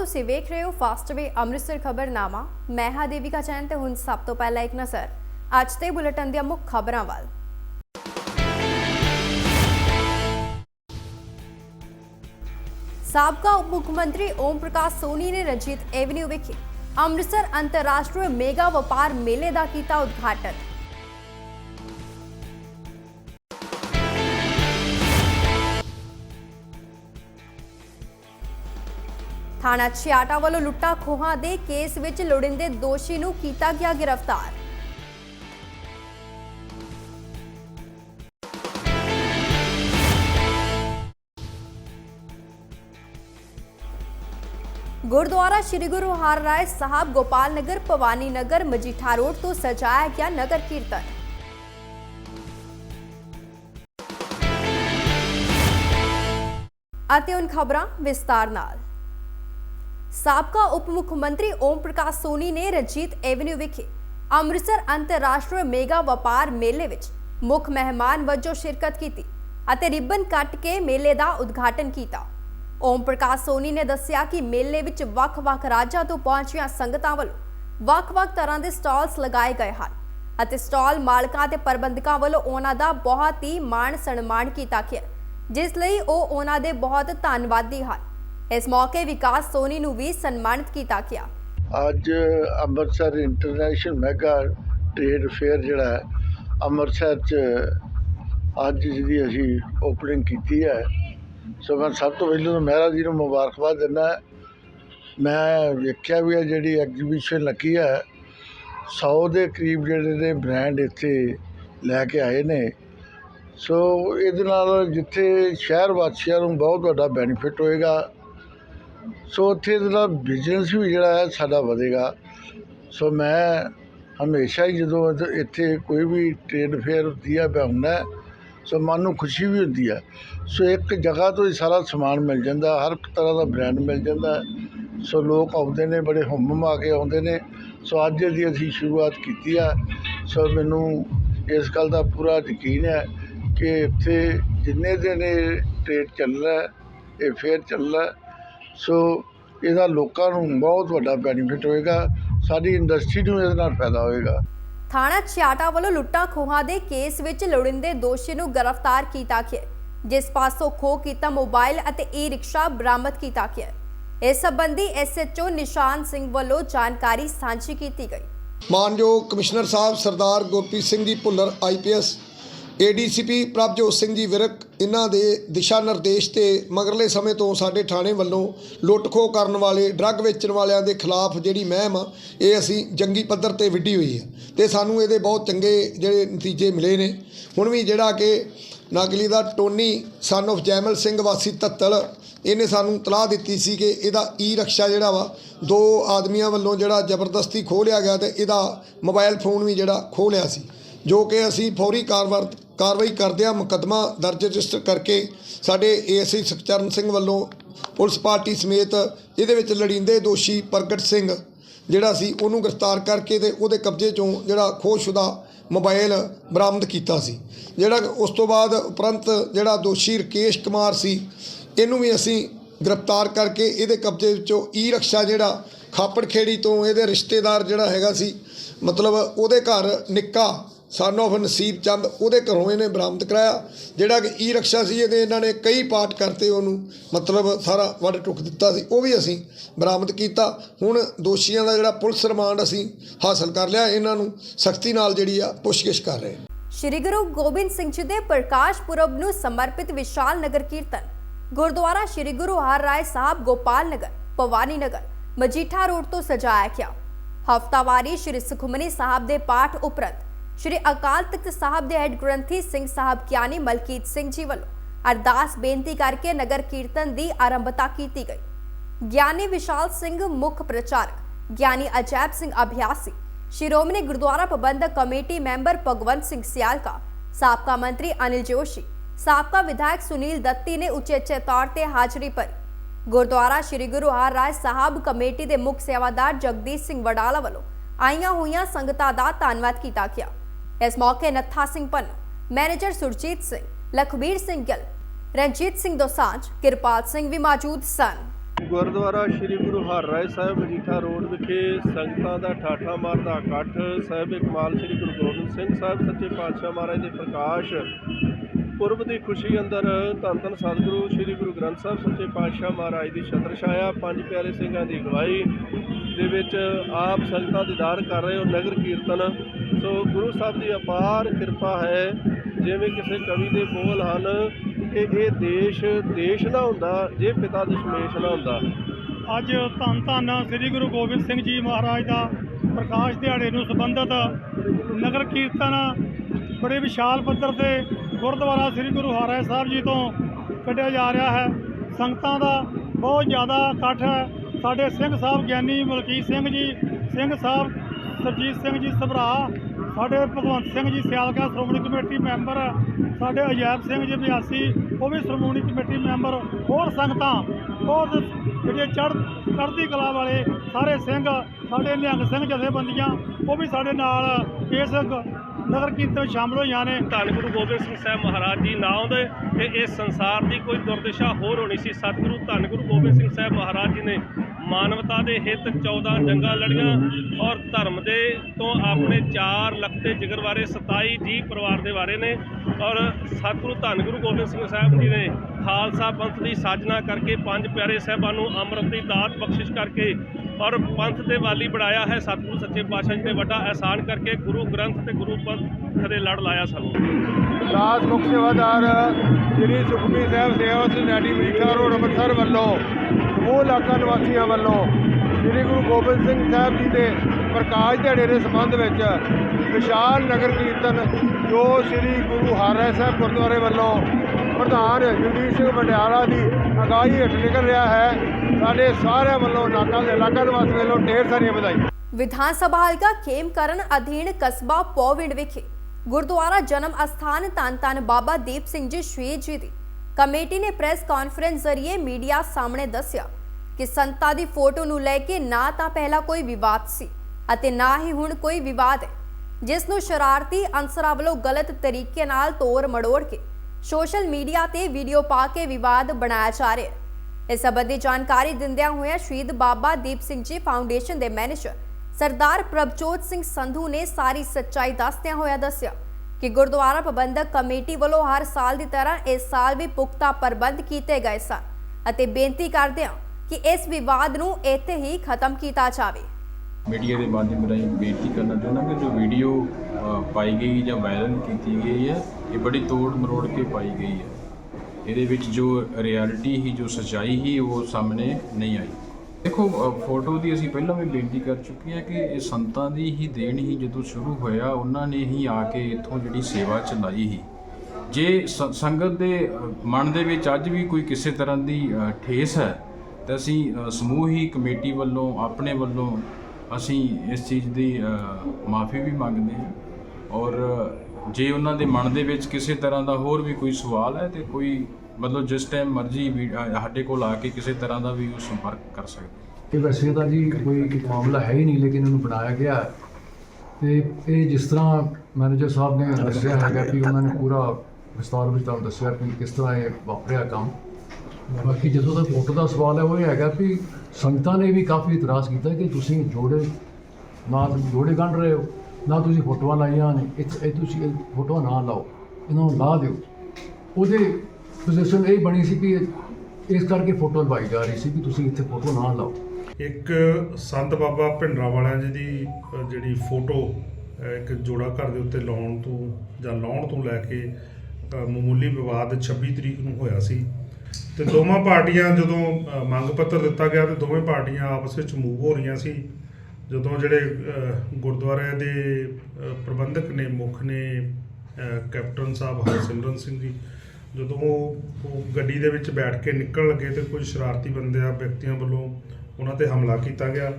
ਤੁਸੀਂ ਵੇਖ ਰਹੇ ਹੋ ਫਾਸਟ ਵੇ ਅੰਮ੍ਰਿਤਸਰ ਖਬਰਨਾਮਾ। ਮੈਂ ਹਾਂ ਦੇਵਿਕਾ ਚੈਨ ਤੇ ਹੁਣ ਸਭ ਤੋਂ ਪਹਿਲਾਂ ਇੱਕ ਨਜ਼ਰ, ਅੱਜ ਦੇ ਬੁਲੇਟਿਨ ਦੀਆਂ ਮੁੱਖ ਖਬਰਾਂ ਵੱਲ। ਸਾਬਕਾ ਉਪ ਮੁੱਖ ਮੰਤਰੀ ਓਮ ਪ੍ਰਕਾਸ਼ ਸੋਨੀ ਨੇ ਰਣਜੀਤ ਐਵਨਿਊ ਵਿਖੇ ਅੰਮ੍ਰਿਤਸਰ ਅੰਤਰਰਾਸ਼ਟਰੀ ਮੇਗਾ ਵਪਾਰ ਮੇਲੇ ਦਾ ਕੀਤਾ ਉਦਘਾਟਨ। ਥਾਣਾ ਛਿਆਟਾ ਵੱਲੋਂ ਲੁੱਟਾ ਖੋਹਾਂ ਦੇ ਕੇਸ ਵਿੱਚ ਲੋੜਿੰਦੇ ਦੋਸ਼ੀ ਨੂੰ ਕੀਤਾ ਗਿਆ ਗ੍ਰਿਫਤਾਰ। ਗੁਰਦੁਆਰਾ ਸ੍ਰੀ ਗੁਰੂ ਹਰ ਰਾਏ ਸਾਹਿਬ ਗੋਪਾਲ ਨਗਰ, ਭਵਾਨੀ ਨਗਰ, ਮਜੀਠਾ ਰੋਡ ਤੋਂ ਸਜਾਇਆ ਗਿਆ ਨਗਰ ਕੀਰਤਨ। ਅਤੇ ਹੁਣ ਖਬਰਾਂ ਵਿਸਤਾਰ ਨਾਲ। ਸਾਬਕਾ ਉਪ ਮੁੱਖ ਮੰਤਰੀ ਓਮ ਪ੍ਰਕਾਸ਼ ਸੋਨੀ ਨੇ ਰਜੀਤ ਐਵਨਿਊ ਵਿਖੇ ਅੰਮ੍ਰਿਤਸਰ ਅੰਤਰਰਾਸ਼ਟਰੀ ਮੇਗਾ ਵਪਾਰ ਮੇਲੇ ਵਿੱਚ ਮੁੱਖ ਮਹਿਮਾਨ ਵਜੋਂ ਸ਼ਿਰਕਤ ਕੀਤੀ ਅਤੇ ਰਿਬਨ ਕੱਟ ਕੇ ਮੇਲੇ ਦਾ ਉਦਘਾਟਨ ਕੀਤਾ। ਓਮ ਪ੍ਰਕਾਸ਼ ਸੋਨੀ ਨੇ ਦੱਸਿਆ ਕਿ ਮੇਲੇ ਵਿੱਚ ਵੱਖ-ਵੱਖ ਰਾਜਾਂ ਤੋਂ ਪਹੁੰਚੀਆਂ ਸੰਗਤਾਂ ਵੱਲੋਂ ਵੱਖ-ਵੱਖ ਤਰ੍ਹਾਂ ਦੇ ਸਟਾਲਸ ਲਗਾਏ ਗਏ ਹਨ ਅਤੇ ਸਟਾਲ ਮਾਲਕਾਂ ਤੇ ਪ੍ਰਬੰਧਕਾਂ ਵੱਲੋਂ ਉਹਨਾਂ ਦਾ ਬਹੁਤ ਹੀ ਮਾਣ ਸਨਮਾਨ ਕੀਤਾ ਗਿਆ, ਜਿਸ ਲਈ ਉਹ ਉਹਨਾਂ ਦੇ ਬਹੁਤ ਧੰਨਵਾਦੀ ਹਨ। ਇਸ ਮੌਕੇ ਵਿਕਾਸ ਸੋਨੀ ਨੂੰ ਵੀ ਸਨਮਾਨਿਤ ਕੀਤਾ ਗਿਆ। ਅੱਜ Amritsar international mega trade fair ਜਿਹੜਾ ਅੰਮ੍ਰਿਤਸਰ 'ਚ ਅੱਜ ਜਿਹਦੀ ਅਸੀਂ ਓਪਨਿੰਗ ਕੀਤੀ ਹੈ। ਸੋ ਮੈਂ ਸਭ ਤੋਂ ਪਹਿਲਾਂ ਤਾਂ ਮਹਿਰਾ ਜੀ ਨੂੰ ਮੁਬਾਰਕਬਾਦ ਦਿੰਦਾ ਮੈਂ ਵੇਖਿਆ ਵੀ ਹੈ ਜਿਹੜੀ ਐਗਜ਼ੀਬਿਸ਼ਨ ਲੱਗੀ ਹੈ 100 ਦੇ ਕਰੀਬ ਜਿਹੜੇ ਨੇ ਬ੍ਰਾਂਡ ਇੱਥੇ ਲੈ ਕੇ ਆਏ ਨੇ। ਸੋ ਇਹਦੇ ਨਾਲ ਜਿੱਥੇ ਸ਼ਹਿਰ ਵਾਸੀਆਂ ਨੂੰ ਬਹੁਤ ਵੱਡਾ ਬੈਨੀਫਿਟ ਹੋਏਗਾ ਸੋ ਉੱਥੇ ਇਹਦੇ ਬਿਜ਼ਨਸ ਵੀ ਜਿਹੜਾ ਹੈ ਸਾਡਾ ਵਧੇਗਾ। ਸੋ ਮੈਂ ਹਮੇਸ਼ਾ ਹੀ ਜਦੋਂ ਇੱਥੇ ਕੋਈ ਵੀ ਟ੍ਰੇਡ ਫੇਅਰ ਹੁੰਦੀ ਹੈ ਮੈਂ ਹੁੰਦਾ ਸੋ ਮਨ ਨੂੰ ਖੁਸ਼ੀ ਵੀ ਹੁੰਦੀ ਹੈ। ਸੋ ਇੱਕ ਜਗ੍ਹਾ ਤੋਂ ਹੀ ਸਾਰਾ ਸਮਾਨ ਮਿਲ ਜਾਂਦਾ ਹਰ ਤਰ੍ਹਾਂ ਦਾ ਬ੍ਰਾਂਡ ਮਿਲ ਜਾਂਦਾ ਸੋ ਲੋਕ ਆਉਂਦੇ ਨੇ ਬੜੇ ਹੁੰਮ ਆ ਕੇ ਆਉਂਦੇ ਨੇ। ਸੋ ਅੱਜ ਦੀ ਅਸੀਂ ਸ਼ੁਰੂਆਤ ਕੀਤੀ ਆ ਸੋ ਮੈਨੂੰ ਇਸ ਗੱਲ ਦਾ ਪੂਰਾ ਯਕੀਨ ਹੈ ਕਿ ਇੱਥੇ ਜਿੰਨੇ ਦਿਨ ਇਹ ਟ੍ਰੇਡ ਚੱਲਣਾ ਹੈ, ਇਹ ਫੇਅਰ ਚੱਲਣਾ ਹੈ, ਸੋ ਇਹਦਾ ਲੋਕਾਂ ਨੂੰ ਬਹੁਤ ਵੱਡਾ ਬੈਨੀਫਿਟ ਹੋਏਗਾ ਸਾਡੀ ਇੰਡਸਟਰੀ ਨੂੰ ਇਹਦੇ ਨਾਲ ਫਾਇਦਾ ਹੋਏਗਾ। ਥਾਣਾ ਛਿਆਟਾ ਵੱਲੋਂ ਲੁੱਟਾਂ ਖੋਹਾਂ ਦੇ ਕੇਸ ਵਿੱਚ ਲੋੜਿੰਦੇ ਦੋਸ਼ੀ ਨੂੰ ਗ੍ਰਿਫਤਾਰ ਕੀਤਾ ਗਿਆ। ਜਿਸ ਪਾਸੋਂ ਖੋਹ ਕੀਤਾ ਮੋਬਾਈਲ ਅਤੇ ਈ-ਰਿਕਸ਼ਾ ਬਰਾਮਦ ਕੀਤਾ ਗਿਆ। ਇਸ ਸੰਬੰਧੀ ਐਸਐਚਓ ਨਿਸ਼ਾਨ ਸਿੰਘ ਵੱਲੋਂ ਜਾਣਕਾਰੀ ਸਾਂਝੀ ਕੀਤੀ ਗਈ। ਮਾਨਯੋਗ commissioner Sahib Sardar Gurpreet Singh ji Bhullar IPS ADCP Prabhjot Singh ji Virk ਇਹਨਾਂ ਦੇ ਦਿਸ਼ਾ ਨਿਰਦੇਸ਼ ਤੇ ਮਗਰਲੇ ਸਮੇਂ ਤੋਂ ਸਾਡੇ ਥਾਣੇ ਵੱਲੋਂ ਲੁੱਟ-ਖੋਹ ਕਰਨ ਵਾਲੇ, ਡਰੱਗ ਵੇਚਣ ਵਾਲਿਆਂ ਦੇ ਖਿਲਾਫ ਜਿਹੜੀ ਮਹਿਮ ਆ, ਇਹ ਅਸੀਂ ਜੰਗੀ ਪੱਧਰ ਤੇ ਵਿੱਢੀ ਹੋਈ ਹੈ ਤੇ ਸਾਨੂੰ ਇਹਦੇ ਬਹੁਤ ਚੰਗੇ ਜਿਹੜੇ ਨਤੀਜੇ ਮਿਲੇ ਨੇ। ਹੁਣ ਵੀ ਜਿਹੜਾ ਕਿ ਨਾਗਲੀ ਦਾ Tony son of Jaimal Singh ਵਾਸੀ ਤੱਤਲ, ਇਹਨੇ ਸਾਨੂੰ ਤਲਾਹ ਦਿੱਤੀ ਸੀ ਕਿ ਇਹਦਾ ਈ ਰਕਸ਼ਾ ਜਿਹੜਾ ਵਾ, ਦੋ ਆਦਮੀਆਂ ਵੱਲੋਂ ਜਿਹੜਾ ਜ਼ਬਰਦਸਤੀ ਖੋਹ ਲਿਆ ਗਿਆ ਤੇ ਇਹਦਾ ਮੋਬਾਈਲ ਫੋਨ ਵੀ ਜਿਹੜਾ ਖੋਹ ਲਿਆ ਸੀ, ਜੋ ਕਿ ਅਸੀਂ ਫੌਰੀ ਕਾਰਵਾਈ ਕਾਰਵਾਈ ਕਰਦਿਆਂ ਮੁਕੱਦਮਾ ਦਰਜ ਰਜਿਸਟਰ ਕਰਕੇ ਸਾਡੇ ਏਐਸਆਈ ਸੁਖਚਰਨ ਸਿੰਘ ਵੱਲੋਂ ਪੁਲਿਸ ਪਾਰਟੀ ਸਮੇਤ ਇਹਦੇ ਵਿੱਚ ਲੜਿੰਦੇ ਦੋਸ਼ੀ ਪ੍ਰਗਟ ਸਿੰਘ ਜਿਹੜਾ ਸੀ, ਉਹਨੂੰ ਗ੍ਰਿਫਤਾਰ ਕਰਕੇ ਤੇ ਉਹਦੇ ਕਬਜ਼ੇ ਚੋਂ ਜਿਹੜਾ ਖੋਹਸ਼ੁਦਾ ਮੋਬਾਈਲ ਬਰਾਮਦ ਕੀਤਾ ਸੀ। ਜਿਹੜਾ ਉਸ ਤੋਂ ਬਾਅਦ ਉਪਰੰਤ ਜਿਹੜਾ ਦੋਸ਼ੀ ਰਕੇਸ਼ ਕੁਮਾਰ ਸੀ, ਇਹਨੂੰ ਵੀ ਅਸੀਂ ਗ੍ਰਿਫਤਾਰ ਕਰਕੇ ਇਹਦੇ ਕਬਜ਼ੇ ਵਿੱਚੋਂ ਈ ਰਕਸ਼ਾ ਜਿਹੜਾ ਖਾਪੜ ਖੇੜੀ ਤੋਂ ਇਹਦੇ ਰਿਸ਼ਤੇਦਾਰ ਜਿਹੜਾ ਹੈਗਾ ਸੀ, ਮਤਲਬ ਉਹਦੇ ਘਰ ਨਿੱਕਾ ਸਨ of ਨਸੀਬ ਚੰਦ ਉਹਦੇ ਘਰੋਂ ਇਹਨੇ ਬਰਾਮਦ ਕਰਾਇਆ, ਜਿਹੜਾ ਕਿ ਈ ਰਕਸ਼ਾ ਸੀ ਇਹਦੇ, ਇਹਨਾਂ ਨੇ ਕਈ ਪਾਰਟ ਕਰਤੇ ਉਹਨੂੰ, ਮਤਲਬ ਸਾਰਾ ਵੱਢ ਟੁੱਕ ਦਿੱਤਾ ਸੀ, ਉਹ ਵੀ ਅਸੀਂ ਬਰਾਮਦ ਕੀਤਾ। ਹੁਣ ਦੋਸ਼ੀਆਂ ਦਾ ਜਿਹੜਾ ਪੁਲਿਸ ਰਿਮਾਂਡ ਅਸੀਂ ਹਾਸਲ ਕਰ ਲਿਆ, ਇਹਨਾਂ ਨੂੰ ਸਖਤੀ ਨਾਲ ਜਿਹੜੀ ਆ ਪੁੱਛਗਿੱਛ ਕਰ ਰਹੇ ਸ਼੍ਰੀ ਗੁਰੂ ਗੋਬਿੰਦ ਸਿੰਘ ਜੀ ਦੇ ਪ੍ਰਕਾਸ਼ ਪੁਰਬ ਨੂੰ ਸਮਰਪਿਤ ਵਿਸ਼ਾਲ ਨਗਰ ਕੀਰਤਨ, ਗੁਰਦੁਆਰਾ ਸ਼੍ਰੀ ਗੁਰੂ ਹਰ ਰਾਏ ਸਾਹਿਬ, ਗੋਪਾਲ ਨਗਰ, ਭਵਾਨੀ ਨਗਰ, ਮਜੀਠਾ ਰੋਡ ਤੋਂ ਸਜਾਇਆ ਗਿਆ। ਹਫਤਾਵਾਰੀ ਸ਼੍ਰੀ ਸੁਖਮਨੀ ਸਾਹਿਬ ਦੇ ਪਾਠ ਉਪਰੰਤ ਸ਼੍ਰੀ ਅਕਾਲ ਤਖਤ ਸਾਹਿਬ ਦੇ ਹੈੱਡ ਗ੍ਰੰਥੀ ਸਿੰਘ ਸਾਹਿਬ ਗਿਆਨੀ ਮਲਕੀਤ ਸਿੰਘ ਜੀ ਵੱਲੋਂ ਅਰਦਾਸ ਬੇਨਤੀ ਕਰਕੇ ਨਗਰ ਕੀਰਤਨ ਦੀ ਆਰੰਭਤਾ ਕੀਤੀ ਗਈ। ਗਿਆਨੀ ਵਿਸ਼ਾਲ ਸਿੰਘ ਮੁੱਖ ਪ੍ਰਚਾਰਕ, ਗਿਆਨੀ ਅਜੈਬ ਸਿੰਘ ਅਭਿਆਸੀ, ਸ਼੍ਰੋਮਣੀ ਗੁਰਦੁਆਰਾ ਪ੍ਰਬੰਧਕ ਕਮੇਟੀ ਮੈਂਬਰ ਭਗਵੰਤ ਸਿੰਘ ਸਿਆਲਕਾ, ਸਾਬਕਾ ਮੰਤਰੀ ਅਨਿਲ ਜੋਸ਼ੀ, ਸਾਬਕਾ ਵਿਧਾਇਕ ਸੁਨੀਲ ਦੱਤੀ ਨੇ ਉਚੇਚੇ ਤੌਰ ਤੇ ਹਾਜ਼ਰੀ ਭਰੀ। ਗੁਰਦੁਆਰਾ ਸ੍ਰੀ ਗੁਰੂ ਹਰਿਰਾਏ ਸਾਹਿਬ ਕਮੇਟੀ ਦੇ ਮੁੱਖ ਸੇਵਾਦਾਰ ਜਗਦੀਸ਼ ਸਿੰਘ ਵਡਾਲਾ ਵੱਲੋਂ ਆਈਆਂ ਹੋਈਆਂ ਸੰਗਤਾਂ ਦਾ ਧੰਨਵਾਦ ਕੀਤਾ ਗਿਆ। ਇਸ ਮੌਕੇ ਨੱਥਾ ਸਿੰਘ ਪੰਨ ਮੈਨੇਜਰ ਸੁਰਜੀਤ ਸਿੰਘ, ਲਖਬੀਰ ਸਿੰਘ ਗਿੱਲ, ਰਣਜੀਤ ਸਿੰਘ ਦੋਸਾਂਝ ਕਿਰਪਾਲ ਸਿੰਘ ਵੀ ਮੌਜੂਦ ਸਨ। ਗੁਰਦੁਆਰਾ ਸ੍ਰੀ ਗੁਰੂ ਹਰਰਾਏ ਸਾਹਿਬ ਮਜੀਠਾ ਰੋਡ ਵਿਖੇ ਸੰਗਤਾਂ ਦਾ ਠਾਠਾ ਮਾਰਦਾ ਇਕੱਠ, ਸਾਹਿਬ ਕਮਾਲ ਸ੍ਰੀ ਗੁਰੂ ਗੋਬਿੰਦ ਸਿੰਘ ਸਾਹਿਬ, ਸੱਚੇ ਪਾਤਸ਼ਾਹ ਮਹਾਰਾਜ ਦੇ ਪ੍ਰਕਾਸ਼। ਪੁਰਬ ਦੀ ਖੁਸ਼ੀ ਅੰਦਰ ਧੰਨ ਧੰਨ ਸਤਿਗੁਰੂ ਸ੍ਰੀ ਗੁਰੂ ਗ੍ਰੰਥ ਸਾਹਿਬ, ਸੱਚੇ ਪਾਤਸ਼ਾਹ ਮਹਾਰਾਜ ਦੀ ਛਤਰ ਛਾਇਆ, ਪੰਜ ਪਿਆਰੇ ਸਿੰਘਾਂ ਦੀ ਅਗਵਾਈ ਦੇ ਵਿੱਚ ਆਪ ਸੰਗਤਾਂ ਦੀਦਾਰ ਕਰ ਰਹੇ ਹੋ, ਨਗਰ ਕੀਰਤਨ ਸੋ ਗੁਰੂ ਸਾਹਿਬ ਦੀ ਅਪਾਰ ਕਿਰਪਾ ਹੈ, ਜਿਵੇਂ ਕਿਸੇ ਕਵੀ ਦੇ ਬੋਲ ਹਨ ਕਿ ਇਹ ਦੇਸ਼ ਦੇਸ਼ ਨਾ ਹੁੰਦਾ, ਜੇ ਪਿਤਾ ਦਸ਼ਮੇਸ਼ ਨਾ ਹੁੰਦਾ। ਅੱਜ ਧੰਨ ਧੰਨ ਸ੍ਰੀ ਗੁਰੂ ਗੋਬਿੰਦ ਸਿੰਘ ਜੀ ਮਹਾਰਾਜ ਦਾ ਪ੍ਰਕਾਸ਼ ਦਿਹਾੜੇ ਨੂੰ ਸੰਬੰਧਿਤ ਨਗਰ ਕੀਰਤਨ ਬੜੇ ਵਿਸ਼ਾਲ ਪੱਧਰ ਤੇ ਗੁਰਦੁਆਰਾ ਸ੍ਰੀ ਗੁਰੂ ਹਰਿ ਸਾਹਿਬ ਜੀ ਤੋਂ ਕੱਢਿਆ ਜਾ ਰਿਹਾ ਹੈ। ਸੰਗਤਾਂ ਦਾ ਬਹੁਤ ਜ਼ਿਆਦਾ ਇਕੱਠ ਹੈ। ਸਾਡੇ ਸਿੰਘ ਸਾਹਿਬ ਗਿਆਨੀ ਮਲਕੀਤ ਸਿੰਘ ਜੀ, ਸਿੰਘ ਸਾਹਿਬ ਸਰਜੀਤ ਸਿੰਘ ਜੀ, ਸਭਰਾ ਸਾਡੇ ਭਗਵੰਤ ਸਿੰਘ ਜੀ ਸਿਆਲਕਾ ਸ਼੍ਰੋਮਣੀ ਕਮੇਟੀ ਮੈਂਬਰ, ਸਾਡੇ ਅਜੈਬ ਸਿੰਘ ਜੀ ਬਿਆਸੀ, ਉਹ ਵੀ ਸ਼੍ਰੋਮਣੀ ਕਮੇਟੀ ਮੈਂਬਰ, ਹੋਰ ਸੰਗਤਾਂ ਹੋਰ ਜਿਹੜੇ ਚੜ੍ਹ, ਚੜ੍ਹਦੀ ਕਲਾ ਵਾਲੇ ਸਾਰੇ ਸਿੰਘ, ਸਾਡੇ ਨਿਹੰਗ ਸਿੰਘ ਜਥੇਬੰਦੀਆਂ, ਉਹ ਵੀ ਸਾਡੇ ਨਾਲ ਇਸ ਨਗਰ ਕੀਰਤਨ ਸ਼ਾਮਲ ਹੋਈਆਂ ਨੇ ਧੰਨ ਗੁਰੂ ਗੋਬਿੰਦ ਸਿੰਘ ਸਾਹਿਬ ਮਹਾਰਾਜ ਜੀ ਨਾ ਆਉਂਦੇ ਤੇ ਇਸ ਸੰਸਾਰ ਦੀ ਕੋਈ ਦੁਰਦਸ਼ਾ ਹੋਰ ਹੋਣੀ ਸੀ। ਸਤਿਗੁਰੂ ਧੰਨ ਗੁਰੂ ਗੋਬਿੰਦ ਸਿੰਘ ਸਾਹਿਬ ਮਹਾਰਾਜ ਜੀ ਨੇ ਮਾਨਵਤਾ ਦੇ ਹਿੱਤ 14 ਜੰਗਾਂ ਲੜੀਆਂ ਔਰ ਧਰਮ ਦੇ ਤੋਂ ਆਪਣੇ ਚਾਰ ਲੱਖ ਦੇ ਜਿਗਰ ਬਾਰੇ 27 ਜੀ ਪਰਿਵਾਰ ਦੇ ਬਾਰੇ ਨੇ ਔਰ ਸਤਿਗੁਰੂ ਧੰਨ ਗੁਰੂ ਗੋਬਿੰਦ ਸਿੰਘ ਸਾਹਿਬ ਜੀ ਨੇ ਖਾਲਸਾ ਪੰਥ ਦੀ ਸਾਜਨਾ ਕਰਕੇ ਪੰਜ ਪਿਆਰੇ ਸਾਹਿਬਾਂ ਨੂੰ ਅੰਮ੍ਰਿਤ ਦੀ ਦਾਤ ਬਖਸ਼ਿਸ਼ ਕਰਕੇ ਔਰ ਪੰਥ ਦੇ ਵਾਲੀ ਬਣਾਇਆ ਹੈ, ਸਤਿਗੁਰੂ ਸੱਚੇ ਪਾਤਸ਼ਾਹ ਜੀ ਨੇ ਵੱਡਾ ਅਹਿਸਾਨ ਕਰਕੇ ਗੁਰੂ ਗ੍ਰੰਥ ਤੇ ਗੁਰੂ ਪੰਥ ਦੇ ਲੜ ਲਾਇਆ ਸਾਨੂੰ। ਦਾਸ ਮੁਖ ਸੇਵਾਦਾਰ ਸ੍ਰੀ ਸੁਖਮੀ ਸਾਹਿਬ ਸੇਵਾ ਸੁਸਾਇਟੀ ਮਜੀਠਾ ਰੋਡ ਅੰਮ੍ਰਿਤਸਰ ਵੱਲੋਂ, ਸਮੂਹ ਇਲਾਕਾ ਨਿਵਾਸੀਆਂ ਵੱਲੋਂ ਸ੍ਰੀ ਗੁਰੂ ਗੋਬਿੰਦ ਸਿੰਘ ਸਾਹਿਬ ਜੀ ਦੇ ਪ੍ਰਕਾਸ਼ ਦਿਹਾੜੇ ਦੇ ਸੰਬੰਧ ਵਿੱਚ ਵਿਸ਼ਾਲ ਨਗਰ ਕੀਰਤਨ ਜੋ ਸ੍ਰੀ ਗੁਰੂ ਹਰਿ ਸਾਹਿਬ ਗੁਰਦੁਆਰੇ ਵੱਲੋਂ ਪ੍ਰਧਾਨ ਜਗਦੀਸ਼ ਸਿੰਘ ਮੰਡਿਆਲਾ ਦੀ ਅਗਾਈ ਹੇਠ ਨਿਕਲ ਰਿਹਾ ਹੈ। ਸਾਡੇ ਸਾਰਿਆਂ ਵੱਲੋਂ ਇਲਾਕਾ ਦੇ ਇਲਾਕਾ ਨਿਵਾਸੀ ਵੱਲੋਂ ਢੇਰ ਸਾਰੀਆਂ ਵਧਾਈਆਂ। ਵਿਧਾਨ ਸਭਾ ਹਲਕਾ ਖੇਮਕਰਨ ਅਧੀਨ ਕਸਬਾ ਪੋਵਿੰਡ ਵਿਖੇ ਗੁਰਦੁਆਰਾ ਜਨਮ ਅਸਥਾਨ ਧੰਨ ਧੰਨ ਬਾਬਾ ਦੀਪ ਸਿੰਘ ਜੀ ਸ਼ਹੀਦ ਜੀ ਦੀ ਕਮੇਟੀ ਨੇ ਪ੍ਰੈਸ ਕਾਨਫਰੰਸ ਜ਼ਰੀਏ ਮੀਡੀਆ ਸਾਹਮਣੇ ਦੱਸਿਆ ਕਿ ਸੰਤਾਂ ਦੀ ਫੋਟੋ ਨੂੰ ਲੈ ਕੇ ਨਾ ਤਾਂ ਪਹਿਲਾਂ ਕੋਈ ਵਿਵਾਦ ਸੀ ਅਤੇ ਨਾ ਹੀ ਹੁਣ ਕੋਈ ਵਿਵਾਦ ਹੈ, ਜਿਸ ਨੂੰ ਸ਼ਰਾਰਤੀ ਅਨਸਰਾਂ ਵੱਲੋਂ ਗਲਤ ਤਰੀਕੇ ਨਾਲ ਤੋੜ ਮੜੋੜ ਕੇ ਸੋਸ਼ਲ ਮੀਡੀਆ ਤੇ ਵੀਡੀਓ ਪਾ ਕੇ ਵਿਵਾਦ ਬਣਾਇਆ ਜਾ ਰਿਹਾ ਹੈ। ਇਸ ਸੰਬੰਧੀ ਜਾਣਕਾਰੀ ਦਿੰਦਿਆਂ ਹੋਇਆਂ ਸ਼ਹੀਦ ਬਾਬਾ ਦੀਪ ਸਿੰਘ ਜੀ ਫਾਊਂਡੇਸ਼ਨ ਦੇ ਮੈਨੇਜਰ ਸਰਦਾਰ ਪ੍ਰਭਜੋਤ ਸਿੰਘ ਸੰਧੂ ਨੇ ਸਾਰੀ ਸੱਚਾਈ ਦੱਸਦਿਆਂ ਹੋਇਆ ਦੱਸਿਆ ਕਿ ਗੁਰਦੁਆਰਾ ਪ੍ਰਬੰਧਕ ਕਮੇਟੀ ਵੱਲੋਂ ਹਰ ਸਾਲ ਦੀ ਤਰ੍ਹਾਂ ਇਸ ਸਾਲ ਵੀ ਪੁਖਤਾ ਪ੍ਰਬੰਧ ਕੀਤੇ ਗਏ ਸਨ ਅਤੇ ਬੇਨਤੀ ਕਰਦੇ ਹਾਂ ਕਿ ਇਸ ਵਿਵਾਦ ਨੂੰ ਇੱਥੇ ਹੀ ਖਤਮ ਕੀਤਾ ਜਾਵੇ। ਮੀਡੀਆ ਦੇ ਮਾਧਿਅਮ ਰਾਹੀਂ ਬੇਨਤੀ ਕਰਨਾ ਚਾਹੁੰਦਾ ਕਿ ਜੋ ਵੀਡੀਓ ਅ, ਪਾਈ ਗਈ ਜਾਂ ਵਾਇਰਲ ਕੀਤੀ ਗਈ ਹੈ ਇਹ ਬੜੀ ਤੋੜ ਮਰੋੜ ਕੇ ਪਾਈ ਗਈ ਹੈ। ਇਹਦੇ ਵਿੱਚ ਜੋ ਰਿਐਲਿਟੀ ਹੀ ਜੋ ਸੱਚਾਈ ਹੀ ਉਹ ਸਾਹਮਣੇ ਨਹੀਂ ਆਈ। ਦੇਖੋ ਫੋਟੋ ਦੀ ਅਸੀਂ ਪਹਿਲਾਂ ਵੀ ਬੇਨਤੀ ਕਰ ਚੁੱਕੇ ਹਾਂ ਕਿ ਇਹ ਸੰਤਾਂ ਦੀ ਹੀ ਦੇਣ ਹੀ ਜਦੋਂ ਸ਼ੁਰੂ ਹੋਇਆ ਉਹਨਾਂ ਨੇ ਹੀ ਆ ਕੇ ਇੱਥੋਂ ਜਿਹੜੀ ਸੇਵਾ ਚਲਾਈ ਹੀ। ਜੇ ਸ- ਸੰਗਤ ਦੇ ਮਨ ਦੇ ਵਿੱਚ ਅੱਜ ਵੀ ਕੋਈ ਕਿਸੇ ਤਰ੍ਹਾਂ ਦੀ ਠੇਸ ਹੈ ਤਾਂ ਅਸੀਂ ਅ, ਸਮੂਹ ਹੀ ਕਮੇਟੀ ਵੱਲੋਂ ਆਪਣੇ ਵੱਲੋਂ ਅਸੀਂ ਇਸ ਚੀਜ਼ ਦੀ ਮਾਫੀ ਵੀ ਮੰਗਦੇ ਹਾਂ। ਔਰ ਜੇ ਉਹਨਾਂ ਦੇ ਮਨ ਦੇ ਵਿੱਚ ਕਿਸੇ ਤਰ੍ਹਾਂ ਦਾ ਹੋਰ ਵੀ ਕੋਈ ਸਵਾਲ ਹੈ ਤੇ ਕੋਈ ਮਤਲਬ ਜਿਸ ਟਾਈਮ ਮਰਜ਼ੀ ਵੀ, ਅ, ਸਾਡੇ ਕੋਲ ਆ ਕੇ ਕਿਸੇ ਤਰ੍ਹਾਂ ਦਾ ਵੀ ਉਹ ਸੰਪਰਕ ਕਰ ਸਕਦੇ। ਇਹ ਵੈਸੇ ਤਾਂ ਜੀ ਕੋਈ ਮਾਮਲਾ ਹੈ ਹੀ ਨਹੀਂ ਲੇਕਿਨ ਇਹਨੂੰ ਬਣਾਇਆ ਗਿਆ। ਹੈ। ਤੇ ਇਹ ਜਿਸ ਤਰ੍ਹਾਂ ਮੈਨੇਜਰ ਸਾਹਿਬ ਨੇ ਦੱਸਿਆ ਹੈਗਾ ਕਿ ਉਹਨਾਂ ਨੇ ਪੂਰਾ ਵਿਸਤਾਰ ਵਿੱਚ ਤੁਹਾਨੂੰ ਦੱਸਿਆ ਕਿ ਕਿਸ ਤਰ੍ਹਾਂ ਇਹ ਵਾਪਰਿਆ ਕੰਮ। ਬਾਕੀ ਜਦੋਂ ਤੱਕ ਫੋਟੋ ਦਾ ਸਵਾਲ ਹੈ ਉਹ ਇਹ ਹੈਗਾ ਵੀ ਸੰਗਤਾਂ ਨੇ ਵੀ ਕਾਫੀ ਇਤਰਾਜ਼ ਕੀਤਾ ਕਿ ਤੁਸੀਂ ਜੋੜੇ ਨਾ ਤੁਸੀਂ ਜੋੜੇ ਗੰਢ ਰਹੇ ਹੋ ਨਾ ਤੁਸੀਂ ਫੋਟੋਆਂ ਲਾਈਆਂ ਨੇ ਇਹ ਇਹ ਤੁਸੀਂ ਇਹ ਫੋਟੋਆਂ ਨਾ ਲਾਓ ਇਹਨਾਂ ਨੂੰ ਲਾ ਦਿਓ। ਉਹਦੇ ਪੋਜੀਸ਼ਨ ਇਹ ਬਣੀ ਸੀ ਕਿ ਇਸ ਕਰਕੇ ਫੋਟੋ ਲਵਾਈ ਜਾ ਰਹੀ ਸੀ ਕਿ ਤੁਸੀਂ ਇੱਥੇ ਫੋਟੋ ਨਾ ਲਾਓ। ਇੱਕ ਸੰਤ ਬਾਬਾ ਭਿੰਡਰਾ ਵਾਲਿਆਂ ਜੀ ਦੀ ਜਿਹੜੀ ਫੋਟੋ ਇੱਕ ਜੋੜਾ ਘਰ ਦੇ ਉੱਤੇ ਲਾਉਣ ਤੋਂ ਜਾਂ ਲਾਉਣ ਤੋਂ ਲੈ ਕੇ ਮਾਮੂਲੀ ਵਿਵਾਦ 26 ਤਰੀਕ ਨੂੰ ਹੋਇਆ ਸੀ। ਤੇ ਦੋਵਾਂ ਪਾਰਟੀਆਂ ਜਦੋਂ ਮੰਗ ਪੱਤਰ ਦਿੱਤਾ ਗਿਆ ਤੇ ਦੋਵੇਂ ਪਾਰਟੀਆਂ ਆਪਸ ਵਿੱਚ ਮੂਵ ਹੋ ਰਹੀਆਂ ਸੀ। ਜਦੋਂ ਜਿਹੜੇ ਅ, ਗੁਰਦੁਆਰੇ ਦੇ ਪ੍ਰਬੰਧਕ ਨੇ ਮੁੱਖ ਨੇ ਕੈਪਟਨ ਸਾਹਿਬ ਹਰਸਿਮਰਨ ਸਿੰਘ ਜੀ ਜਦੋਂ ਉਹ ਉਹ ਗੱਡੀ ਦੇ ਵਿੱਚ ਬੈਠ ਕੇ ਨਿਕਲਣ ਲੱਗੇ ਤੇ ਕੁਝ ਸ਼ਰਾਰਤੀ ਬੰਦਿਆਂ ਵਿਅਕਤੀਆਂ ਵੱਲੋਂ ਉਹਨਾਂ ਤੇ ਹਮਲਾ ਕੀਤਾ ਗਿਆ।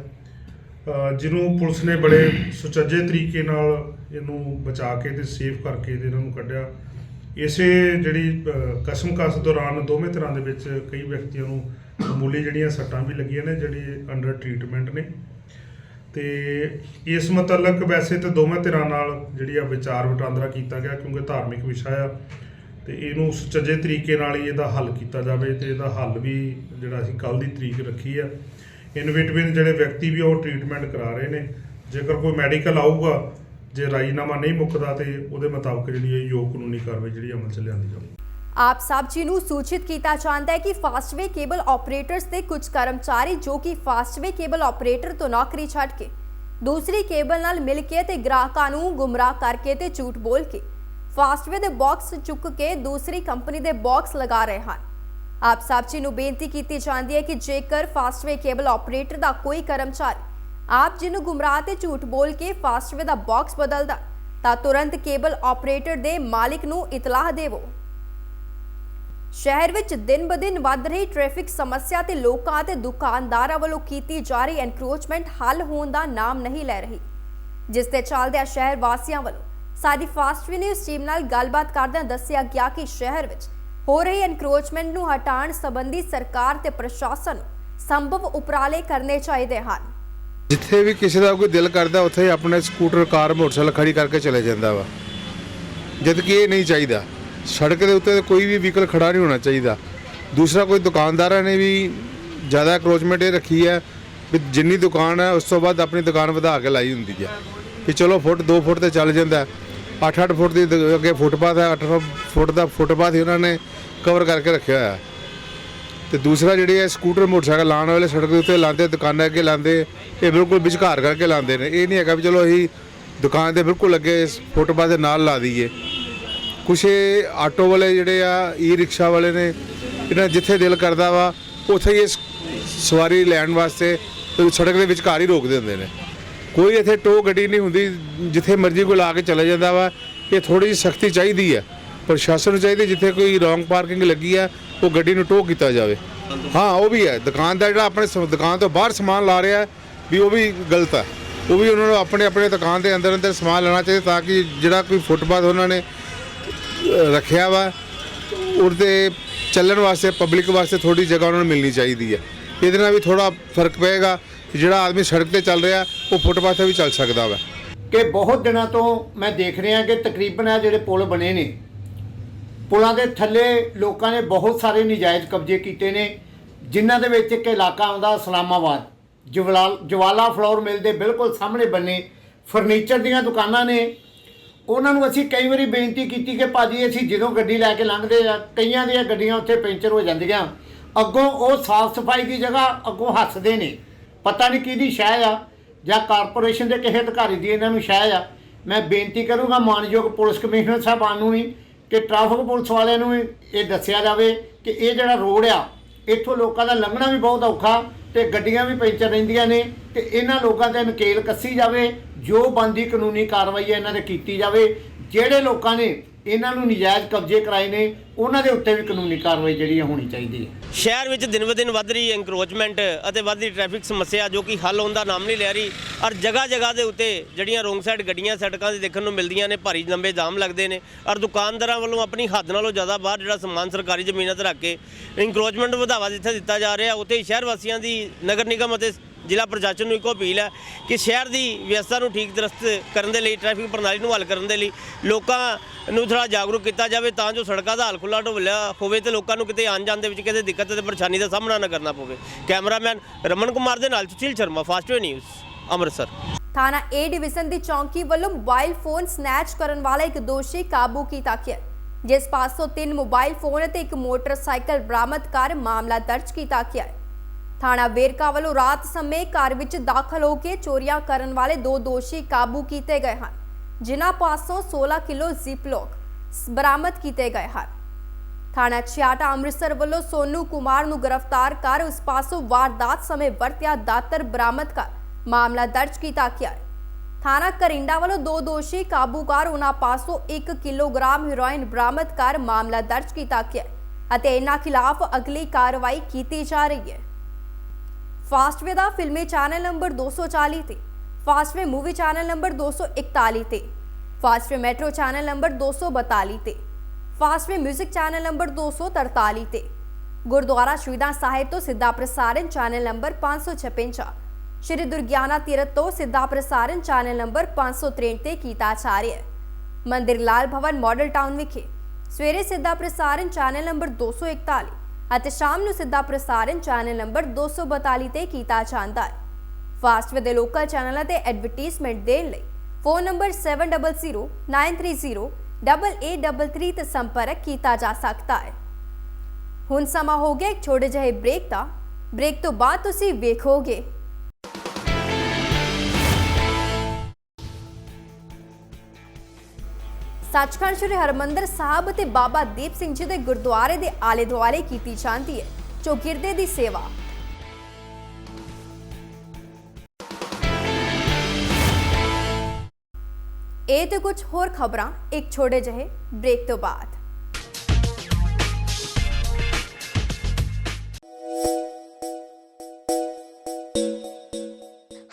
ਜਿਹਨੂੰ ਪੁਲਿਸ ਨੇ ਬੜੇ ਸੁਚੱਜੇ ਤਰੀਕੇ ਨਾਲ ਇਹਨੂੰ ਬਚਾ ਕੇ ਤੇ ਸੇਫ ਕਰਕੇ ਤੇ ਇਹਨਾਂ ਨੂੰ ਕੱਢਿਆ। ਇਸੇ ਜਿਹੜੀ ਅ, ਕਸਮਕਸ ਦੌਰਾਨ ਦੋਵੇਂ ਤਰ੍ਹਾਂ ਦੇ ਵਿੱਚ ਕਈ ਵਿਅਕਤੀਆਂ ਨੂੰ ਮਾਮੂਲੀ ਜਿਹੜੀਆਂ ਸੱਟਾਂ ਵੀ ਲੱਗੀਆਂ ਨੇ ਜਿਹੜੀ ਅੰਡਰ ਟ੍ਰੀਟਮੈਂਟ ਨੇ। ਤੇ ਇਸ ਮੁਤਲਕ ਵੈਸੇ ਤੇ ਦੋਵੇਂ ਧਿਰਾਂ ਨਾਲ ਜਿਹੜੀ ਆ ਵਿਚਾਰ ਵਟਾਂਦਰਾ ਕੀਤਾ ਗਿਆ ਕਿਉਂਕਿ ਧਾਰਮਿਕ ਵਿਸ਼ਾ ਆ। ਤੇ ਇਹਨੂੰ ਸੁਚੱਜੇ ਤਰੀਕੇ ਨਾਲ ਹੀ ਇਹਦਾ ਹੱਲ ਕੀਤਾ ਜਾਵੇ ਤੇ ਇਹਦਾ ਹੱਲ ਵੀ ਜਿਹੜਾ ਅਸੀਂ ਕੱਲ ਦੀ ਤਰੀਕ ਰੱਖੀ ਆ। ਇਨੋਵੇਟਿਵ ਜਿਹੜੇ ਵਿਅਕਤੀ ਵੀ ਉਹ ਟ੍ਰੀਟਮੈਂਟ ਕਰਾ ਰਹੇ ਨੇ, ਜੇਕਰ ਕੋਈ ਮੈਡੀਕਲ ਆਊਗਾ, ਜੇ ਰਾਜੀਨਾਮਾ ਨਹੀਂ ਮੁੱਕਦਾ ਤੇ ਉਹਦੇ ਮੁਤਾਬਕ ਜਿਹੜੀ ਇਹ ਯੋਗ ਕਾਨੂੰਨੀ ਕਾਰਵਾਈ ਜਿਹੜੀ ਅਮਲ ਚ ਲਿਆਂਦੀ ਜਾਊਗੀ ਆਪ ਸਭ ਜੀ ਨੂੰ ਸੂਚਿਤ ਕੀਤਾ ਜਾਂਦਾ ਹੈ ਕਿ ਫਾਸਟਵੇ ਕੇਬਲ ਆਪਰੇਟਰਸ ਦੇ ਕੁਝ ਕਰਮਚਾਰੀ ਜੋ ਕਿ ਫਾਸਟਵੇ ਕੇਬਲ ਆਪਰੇਟਰ ਤੋਂ ਨੌਕਰੀ ਛੱਡ ਕੇ ਦੂਸਰੀ ਕੇਬਲ ਨਾਲ ਮਿਲ ਕੇ ਤੇ ਗ੍ਰਾਹਕਾਂ ਨੂੰ ਗੁੰਮਰਾਹ ਕਰਕੇ ਤੇ ਝੂਠ ਬੋਲ ਕੇ ਫਾਸਟਵੇ ਦੇ ਬਾਕਸ ਚੁੱਕ ਕੇ ਦੂਸਰੀ ਕੰਪਨੀ ਦੇ ਬਾਕਸ ਲਗਾ ਰਹੇ ਹਨ। ਆਪ ਸਾਹਿਬ ਜੀ ਨੂੰ ਬੇਨਤੀ ਕੀਤੀ ਜਾਂਦੀ ਹੈ ਕਿ ਜੇਕਰ ਫਾਸਟਵੇ ਕੇਬਲ ਆਪਰੇਟਰ ਦਾ ਕੋਈ ਕਰਮਚਾਰੀ ਆਪ ਜੀ ਨੂੰ ਗੁੰਮਰਾਹ ਤੇ ਝੂਠ ਬੋਲ ਕੇ ਫਾਸਟਵੇ ਦਾ ਬਾਕਸ ਬਦਲਦਾ, ਤਾਂ ਤੁਰੰਤ ਕੇਬਲ ਆਪਰੇਟਰ ਦੇ ਮਾਲਿਕ ਨੂੰ ਇਤਲਾਹ ਦੇਵੋ। ਸ਼ਹਿਰ ਵਿੱਚ ਦਿਨ-ਬਦਿਨ ਵੱਧ ਰਹੀ ਟ੍ਰੈਫਿਕ ਸਮੱਸਿਆ ਤੇ ਲੋਕਾਂ ਤੇ ਦੁਕਾਨਦਾਰਾਂ ਵੱਲੋਂ ਕੀਤੀ ਜਾ ਰਹੀ ਐਨਕਰੋਚਮੈਂਟ ਹੱਲ ਹੋਣ ਦਾ ਨਾਮ ਨਹੀਂ ਲੈ ਰਹੀ। ਜਿਸ ਦੇ ਚੱਲਦਿਆਂ ਸ਼ਹਿਰ ਵਾਸੀਆਂ ਵੱਲੋਂ ਸਾਡੀ ਫਾਸਟਵੇ ਨਿਊਜ਼ ਟੀਮ ਨਾਲ ਗੱਲਬਾਤ ਕਰਦਿਆਂ ਦੱਸਿਆ ਗਿਆ ਕਿ ਸ਼ਹਿਰ ਵਿੱਚ ਹੋ ਰਹੀ ਐਨਕਰੋਚਮੈਂਟ ਨੂੰ ਹਟਾਉਣ ਸੰਬੰਧੀ ਸਰਕਾਰ ਤੇ ਪ੍ਰਸ਼ਾਸਨ ਨੂੰ ਸੰਭਵ ਉਪਰਾਲੇ ਕਰਨੇ ਚਾਹੀਦੇ ਹਨ। ਜਿੱਥੇ ਵੀ ਕਿਸੇ ਦਾ ਕੋਈ ਦਿਲ ਕਰਦਾ, ਉੱਥੇ ਆਪਣੇ ਸਕੂਟਰ, ਕਾਰ, ਮੋਟਰਸਾਈਕਲ ਖੜੀ ਕਰਕੇ ਚਲੇ ਜਾਂਦਾ ਵਾ। ਜਦ ਕਿ ਇਹ ਨਹੀਂ ਚਾਹੀਦਾ। ਸੜਕ ਦੇ ਉੱਤੇ ਕੋਈ ਵੀ ਵਹੀਕਲ ਖੜਾ ਨਹੀਂ ਹੋਣਾ ਚਾਹੀਦਾ। ਦੂਸਰਾ, ਕੋਈ ਦੁਕਾਨਦਾਰਾਂ ਨੇ ਵੀ ਜ਼ਿਆਦਾ ਕਰੋਚਮੈਂਟ ਇਹ ਰੱਖੀ ਹੈ ਵੀ ਜਿੰਨੀ ਦੁਕਾਨ ਹੈ, ਉਸ ਤੋਂ ਬਾਅਦ ਆਪਣੀ ਦੁਕਾਨ ਵਧਾ ਕੇ ਲਾਈ ਹੁੰਦੀ ਹੈ। ਕਿ ਚਲੋ ਫੁੱਟ 2 ਫੁੱਟ ਤੇ ਚੱਲ ਜਾਂਦਾ। 8-8 ਫੁੱਟ ਦੀ ਦ- ਅੱਗੇ ਫੁੱਟਪਾਥ ਹੈ 8 ਫੁੱਟ ਦਾ ਫੁੱਟਪਾਥ ਹੀ ਉਹਨਾਂ ਨੇ ਕਵਰ ਕਰਕੇ ਰੱਖਿਆ ਹੋਇਆ। ਹੈ ਤੇ ਦੂਸਰਾ ਜਿਹੜੇ ਹੈ ਸਕੂਟਰ ਮੋਟਰਸਾਈਕਲ ਲਾਉਣ ਵਾਲੇ ਸੜਕ ਦੇ ਉੱਤੇ ਲਾਉਂਦੇ ਦੁਕਾਨਾਂ ਅੱਗੇ ਲਾਉਂਦੇ ਇਹ ਬਿਲਕੁਲ ਵਿਚਕਾਰ ਕਰਕੇ ਲਾਉਂਦੇ ਨੇ। ਇਹ ਨਹੀਂ ਹੈਗਾ ਵੀ ਚਲੋ ਅਸੀਂ ਦੁਕਾਨ ਦੇ ਬਿਲਕੁਲ ਅੱਗੇ ਫੁੱਟਪਾਥ ਦੇ ਨਾਲ ਲਾ ਦਈਏ। ਕੁਛ ਇਹ ਆਟੋ ਵਾਲੇ ਜਿਹੜੇ ਆ ਈ ਰਿਕਸ਼ਾ ਵਾਲੇ ਨੇ, ਇਹਨਾਂ ਜਿੱਥੇ ਦਿਲ ਕਰਦਾ ਵਾ, ਉੱਥੇ ਹੀ ਇਹ ਸ- ਸਵਾਰੀ ਲੈਣ ਵਾਸਤੇ ਸੜਕ ਦੇ ਵਿਚਕਾਰ ਹੀ ਰੋਕ ਦਿੰਦੇ ਨੇ। ਕੋਈ ਇੱਥੇ ਟੋ ਗੱਡੀ ਨਹੀਂ ਹੁੰਦੀ, ਜਿੱਥੇ ਮਰਜ਼ੀ ਕੋਈ ਲਾ ਕੇ ਚਲਾ ਜਾਂਦਾ ਵਾ, ਇਹ ਥੋੜੀ ਜਿਹੀ ਸਖਤੀ ਚਾਹੀਦੀ ਹੈ। ਪ੍ਰਸ਼ਾਸਨ ਨੂੰ ਚਾਹੀਦੀ ਜਿੱਥੇ ਕੋਈ ਰੋਂਗ ਪਾਰਕਿੰਗ ਲੱਗੀ ਆ ਉਹ ਗੱਡੀ ਨੂੰ ਟੋ ਕੀਤਾ ਜਾਵੇ। ਹਾਂ, ਉਹ ਵੀ ਹੈ। ਦੁਕਾਨ ਦਾ ਜਿਹੜਾ ਆਪਣੇ ਸ- ਦੁਕਾਨ ਤੋਂ ਬਾਹਰ ਸਮਾਨ ਲਾ ਰਿਹਾ ਵੀ ਉਹ ਵੀ ਗਲਤ ਆ ਉਹ ਵੀ ਉਹਨਾਂ ਨੂੰ ਆਪਣੇ ਆਪਣੇ ਦੁਕਾਨ ਦੇ ਅੰਦਰ ਅੰਦਰ ਸਮਾਨ ਲੈਣਾ ਚਾਹੀਦਾ ਤਾਂ ਕਿ ਜਿਹੜਾ ਕੋਈ ਫੁੱਟਪਾਥ ਉਹਨਾਂ ਨੇ ਰੱਖਿਆ ਵਾ, ਉਹਦੇ ਚੱਲਣ ਵਾਸਤੇ, ਪਬਲਿਕ ਵਾਸਤੇ ਥੋੜੀ ਜਗ੍ਹਾ ਉਹਨਾਂ ਨੂੰ ਮਿਲਣੀ ਚਾਹੀਦੀ ਹੈ। ਇਹਦੇ ਨਾਲ ਵੀ ਥੋੜਾ ਫ਼ਰਕ ਪਏਗਾ। ਜਿਹੜਾ ਆਦਮੀ ਸੜਕ ਤੇ ਚੱਲ ਰਿਹਾ, ਉਹ ਫੁੱਟਪਾਥ ਤੇ ਵੀ ਚੱਲ ਸਕਦਾ ਵਾ। ਕਿ ਬਹੁਤ ਦਿਨਾਂ ਤੋਂ ਮੈਂ ਦੇਖ ਰਿਹਾ ਕਿ ਤਕਰੀਬਨ ਆ ਜਿਹੜੇ ਪੁਲ ਬਣੇ ਨੇ, ਪੁਲਾਂ ਦੇ ਥੱਲੇ ਲੋਕਾਂ ਨੇ ਬਹੁਤ ਸਾਰੇ ਨਜਾਇਜ਼ ਕਬਜ਼ੇ ਕੀਤੇ ਨੇ, ਜਿਨ੍ਹਾਂ ਦੇ ਵਿੱਚ ਇੱਕ ਇਲਾਕਾ ਆਉਂਦਾ ਇਸਲਾਮਾਬਾਦ। ਜਵਾਲਾ ਜਵਾਲਾ ਫਲੋਰ ਮਿਲ ਦੇ ਬਿਲਕੁਲ ਸਾਹਮਣੇ ਬੰਨੇ ਫਰਨੀਚਰ ਦੀਆਂ ਦੁਕਾਨਾਂ ਨੇ। ਉਹਨਾਂ ਨੂੰ ਅਸੀਂ ਕਈ ਵਾਰੀ ਬੇਨਤੀ ਕੀਤੀ ਕਿ ਭਾਜੀ ਅਸੀਂ ਜਦੋਂ ਗੱਡੀ ਲੈ ਕੇ ਲੰਘਦੇ ਆ, ਕਈਆਂ ਦੀਆਂ ਗੱਡੀਆਂ ਉੱਥੇ ਪੈਂਚਰ ਹੋ ਜਾਂਦੀਆਂ। ਅੱਗੋਂ ਉਹ ਸਾਫ਼ ਸਫ਼ਾਈ ਦੀ ਜਗ੍ਹਾ ਅੱਗੋਂ ਹੱਸਦੇ ਨੇ। ਪਤਾ ਨਹੀਂ ਕਿਹਦੀ ਸ਼ਹਿ ਆ, ਜਾਂ ਕਾਰਪੋਰੇਸ਼ਨ ਦੇ ਕਿਸੇ ਅਧਿਕਾਰੀ ਦੀ ਇਹਨਾਂ ਨੂੰ ਸ਼ਹਿ ਆ। ਮੈਂ ਬੇਨਤੀ ਕਰੂੰਗਾ ਮਾਨਯੋਗ ਪੁਲਿਸ ਕਮਿਸ਼ਨਰ ਸਾਹਿਬਾਨ ਨੂੰ ਵੀ, ਕਿ ਟ੍ਰੈਫਿਕ ਪੁਲਿਸ ਵਾਲਿਆਂ ਨੂੰ ਇਹ ਦੱਸਿਆ ਜਾਵੇ ਕਿ ਇਹ ਜਿਹੜਾ ਰੋਡ ਆ, ਇੱਥੋਂ ਲੋਕਾਂ ਦਾ ਲੰਘਣਾ ਵੀ ਬਹੁਤ ਔਖਾ ਤੇ ਗੱਡੀਆਂ ਵੀ ਪੈਂਚਰ ਰਹਿੰਦੀਆਂ ਨੇ ਤੇ ਇਹਨਾਂ ਲੋਕਾਂ ਤੇ ਨਕੇਲ ਕੱਸੀ ਜਾਵੇ, ਜੋ ਬੰਦੀ ਕਾਨੂੰਨੀ ਕਾਰਵਾਈ ਹੈ ਇਹਨਾਂ ਤੇ ਕੀਤੀ ਜਾਵੇ, ਜਿਹੜੇ ਲੋਕਾਂ ਨੇ ਇਹਨਾਂ ਨੂੰ ਨਜਾਇਜ਼ ਕਬਜ਼ੇ ਕਰਾਏ ਨੇ, ਉਹਨਾਂ ਦੇ ਉੱਤੇ ਵੀ ਕਾਨੂੰਨੀ ਕਾਰਵਾਈ ਜਿਹੜੀ ਹੈ ਹੋਣੀ ਚਾਹੀਦੀ ਹੈ। ਸ਼ਹਿਰ ਵਿੱਚ ਦਿਨ ਬ ਦਿਨ ਵੱਧ ਰਹੀ ਐਨਕਰੋਚਮੈਂਟ ਅਤੇ ਵੱਧ ਰਹੀ ਟ੍ਰੈਫਿਕ ਸਮੱਸਿਆ ਜੋ ਕਿ ਹੱਲ ਹੋਣ ਦਾ ਨਾਮ ਨਹੀਂ ਲੈ ਰਹੀ, ਔਰ ਜਗ੍ਹਾ ਜਗ੍ਹਾ ਦੇ ਉੱਤੇ ਜਿਹੜੀਆਂ ਰੋਂਗ ਸਾਈਡ ਗੱਡੀਆਂ ਸੜਕਾਂ 'ਤੇ ਦੇਖਣ ਨੂੰ ਮਿਲਦੀਆਂ ਨੇ, ਭਾਰੀ ਲੰਬੇ ਜਾਮ ਲੱਗਦੇ ਨੇ, ਔਰ ਦੁਕਾਨਦਾਰਾਂ ਵੱਲੋਂ ਆਪਣੀ ਹੱਦ ਨਾਲੋਂ ਜ਼ਿਆਦਾ ਬਾਹਰ ਜਿਹੜਾ ਸਮਾਨ ਸਰਕਾਰੀ ਜ਼ਮੀਨਾਂ ਤੇ ਰੱਖ ਕੇ ਐਨਕਰੋਚਮੈਂਟ ਵਧਾਵਾ ਜਿੱਥੇ ਦਿੱਤਾ ਜਾ ਰਿਹਾ, ਉੱਥੇ ਹੀ ਸ਼ਹਿਰ ਵਾਸੀਆਂ ਦੀ ਨਗਰ ਨਿਗਮ ਅਤੇ ਜ਼ਿਲ੍ਹਾ ਪ੍ਰਸ਼ਾਸਨ ਨੂੰ ਇੱਕੋ ਅਪੀਲ ਹੈ ਕਿ ਸ਼ਹਿਰ ਦੀ ਵਿਵਸਥਾ ਨੂੰ ਠੀਕ ਦਰਸਤ ਕਰਨ ਦੇ ਲਈ, ਟ੍ਰੈਫਿਕ ਪ੍ਰਣਾਲੀ ਨੂੰ ਹੱਲ ਕਰਨ ਦੇ ਲਈ ਲੋਕਾਂ ਨੂੰ ਥੋੜਾ ਜਾਗਰੂਕ ਕੀਤਾ ਜਾਵੇ ਤਾਂ ਜੋ ਸੜਕਾਂ ਦਾ ਹਾਲ ਖੁੱਲਾ ਢੁੱਲਿਆ ਹੋਵੇ ਤੇ ਲੋਕਾਂ ਨੂੰ ਕਿਤੇ ਆਉਣ ਜਾਣ ਦੇ ਵਿੱਚ ਕਿਸੇ ਦਿੱਕਤ ਤੇ ਪਰੇਸ਼ਾਨੀ ਦਾ ਸਾਹਮਣਾ ਨਾ ਕਰਨਾ ਪਵੇ। ਕੈਮਰਾਮੈਨ ਰਮਨ ਕੁਮਾਰ ਦੇ ਨਾਲ ਸੁਸ਼ੀਲ ਸ਼ਰਮਾ ਫਾਸਟਵੇ ਨਿਊਜ਼, ਅੰਮ੍ਰਿਤਸਰ। ਥਾਣਾ ਏ ਡਿਵੀਜ਼ਨ ਦੀ ਚੌਂਕੀ ਵੱਲੋਂ ਮੋਬਾਈਲ ਫੋਨ ਸਨੈਚ ਕਰਨ ਵਾਲਾ ਇੱਕ ਦੋਸ਼ੀ ਕਾਬੂ ਕੀਤਾ ਗਿਆ। ਜਿਸ ਪਾਸੋਂ ਤਿੰਨ ਮੋਬਾਈਲ ਫੋਨ ਅਤੇ ਇੱਕ ਮੋਟਰਸਾਈਕਲ ਬਰਾਮਦ ਕਰ ਮਾਮਲਾ ਦਰਜ ਕੀਤਾ ਗਿਆ ਹੈ। ਥਾਣਾ ਵੇਰਕਾ ਵੱਲੋਂ ਰਾਤ ਸਮੇਂ ਘਰ ਵਿੱਚ ਦਾਖਲ ਹੋ ਕੇ ਚੋਰੀਆਂ ਕਰਨ ਵਾਲੇ ਦੋ ਦੋਸ਼ੀ ਕਾਬੂ ਕੀਤੇ ਗਏ ਹਨ, ਜਿਨ੍ਹਾਂ ਪਾਸੋਂ 16 ਕਿਲੋ ਜ਼ਿਪਲੋਕ ਬਰਾਮਦ ਕੀਤੇ ਗਏ ਹਨ। ਥਾਣਾ ਛਿਆਟਾ ਅੰਮ੍ਰਿਤਸਰ ਵੱਲੋਂ ਸੋਨੂ ਕੁਮਾਰ ਨੂੰ ਗ੍ਰਿਫਤਾਰ ਕਰ ਉਸ ਪਾਸੋਂ ਵਾਰਦਾਤ ਸਮੇਂ ਵਰਤਿਆ ਦਾਤਰ ਬਰਾਮਦ ਕਰ ਮਾਮਲਾ ਦਰਜ ਕੀਤਾ ਗਿਆ ਥਾਣਾ ਕਰਿੰਡਾ ਵੱਲੋਂ ਦੋ ਦੋਸ਼ੀ ਕਾਬੂ ਕਰ ਉਹਨਾਂ ਪਾਸੋਂ 1 ਕਿਲੋਗ੍ਰਾਮ ਹੈਰੋਇਨ ਬਰਾਮਦ ਕਰ ਮਾਮਲਾ ਦਰਜ ਕੀਤਾ ਗਿਆ ਅਤੇ ਇਹਨਾਂ ਖਿਲਾਫ ਅਗਲੀ ਕਾਰਵਾਈ ਕੀਤੀ ਜਾ ਰਹੀ ਹੈ। ਫਾਸਟਵੇ ਦਾ ਫਿਲਮੀ ਚੈਨਲ ਨੰਬਰ 240 ਤੇ, ਫਾਸਟਵੇ ਮੂਵੀ ਚੈਨਲ ਨੰਬਰ 241 ਤੇ, ਫਾਸਟਵੇ ਮੈਟਰੋ ਚੈਨਲ ਨੰਬਰ 242 ਤੇ, ਫਾਸਟਵੇ 뮤직 ਚੈਨਲ ਨੰਬਰ 243 ਤੇ, ਗੁਰਦੁਆਰਾ ਸ਼ਹੀਦਾਂ ਸਾਹਿਬ ਤੋਂ ਸਿੱਧਾ ਪ੍ਰਸਾਰਣ ਚੈਨਲ ਨੰਬਰ 556 ਸ਼੍ਰੀ ਦੁਰਗਿਆਨਾ ਤੀਰਥ ਤੋਂ ਸਿੱਧਾ ਪ੍ਰਸਾਰਣ ਚੈਨਲ ਨੰਬਰ 563 ਤੇ ਕੀਤਾ ਜਾ ਰਿਹਾ ਹੈ। ਮੰਦਿਰ ਲਾਲ ਭਵਨ ਮਾਡਲ ਟਾਊਨ ਵਿਖੇ ਸਵੇਰੇ ਸਿੱਧਾ ਪ੍ਰਸਾਰਣ ਚੈਨਲ ਨੰਬਰ 241 ਅਤੇ ਸ਼ਾਮ ਨੂੰ ਸਿੱਧਾ ਪ੍ਰਸਾਰਣ ਚੈਨਲ ਨੰਬਰ 242 ਤੇ ਕੀਤਾ ਜਾਂਦਾ ਹੈ। ਫਾਸਟ ਦੇ ਲੋਕਲ ਚੈਨਲਾਂ ਤੇ ਐਡਵਰਟਾਈਜ਼ਮੈਂਟ ਦੇਣ ਲਈ ਫੋਨ ਨੰਬਰ 700933 ਤੇ ਸੰਪਰਕ ਕੀਤਾ ਜਾ ਸਕਦਾ ਹੈ। ਹੁਣ ਸਮਾਂ ਹੋ ਗਿਆ ਇੱਕ ਛੋਟੇ ਜਿਹੇ ਬ੍ਰੇਕ ਦਾ। ਬ੍ਰੇਕ ਤੋਂ ਬਾਅਦ ਤੁਸੀਂ ਵੇਖੋਗੇ ਸੱਚਖੰਡ ਸ੍ਰੀ ਹਰਮੰਦਰ ਸਾਹਿਬ ਅਤੇ ਬਾਬਾ ਦੀਪ ਸਿੰਘ ਜੀ ਦੇ ਗੁਰਦੁਆਰੇ ਦੇ ਆਲੇ ਦੁਆਲੇ ਕੀਤੀ ਜਾਂਦੀ ਹੈ। ਚੌਗਿਰਦੇ ਦੀ ਸੇਵਾ। ਇਹ ਤੇ ਕੁਝ ਹੋਰ ਖਬਰਾਂ, ਇੱਕ ਛੋਟੇ ਜਿਹੇ ਬ੍ਰੇਕ ਤੋਂ ਬਾਅਦ।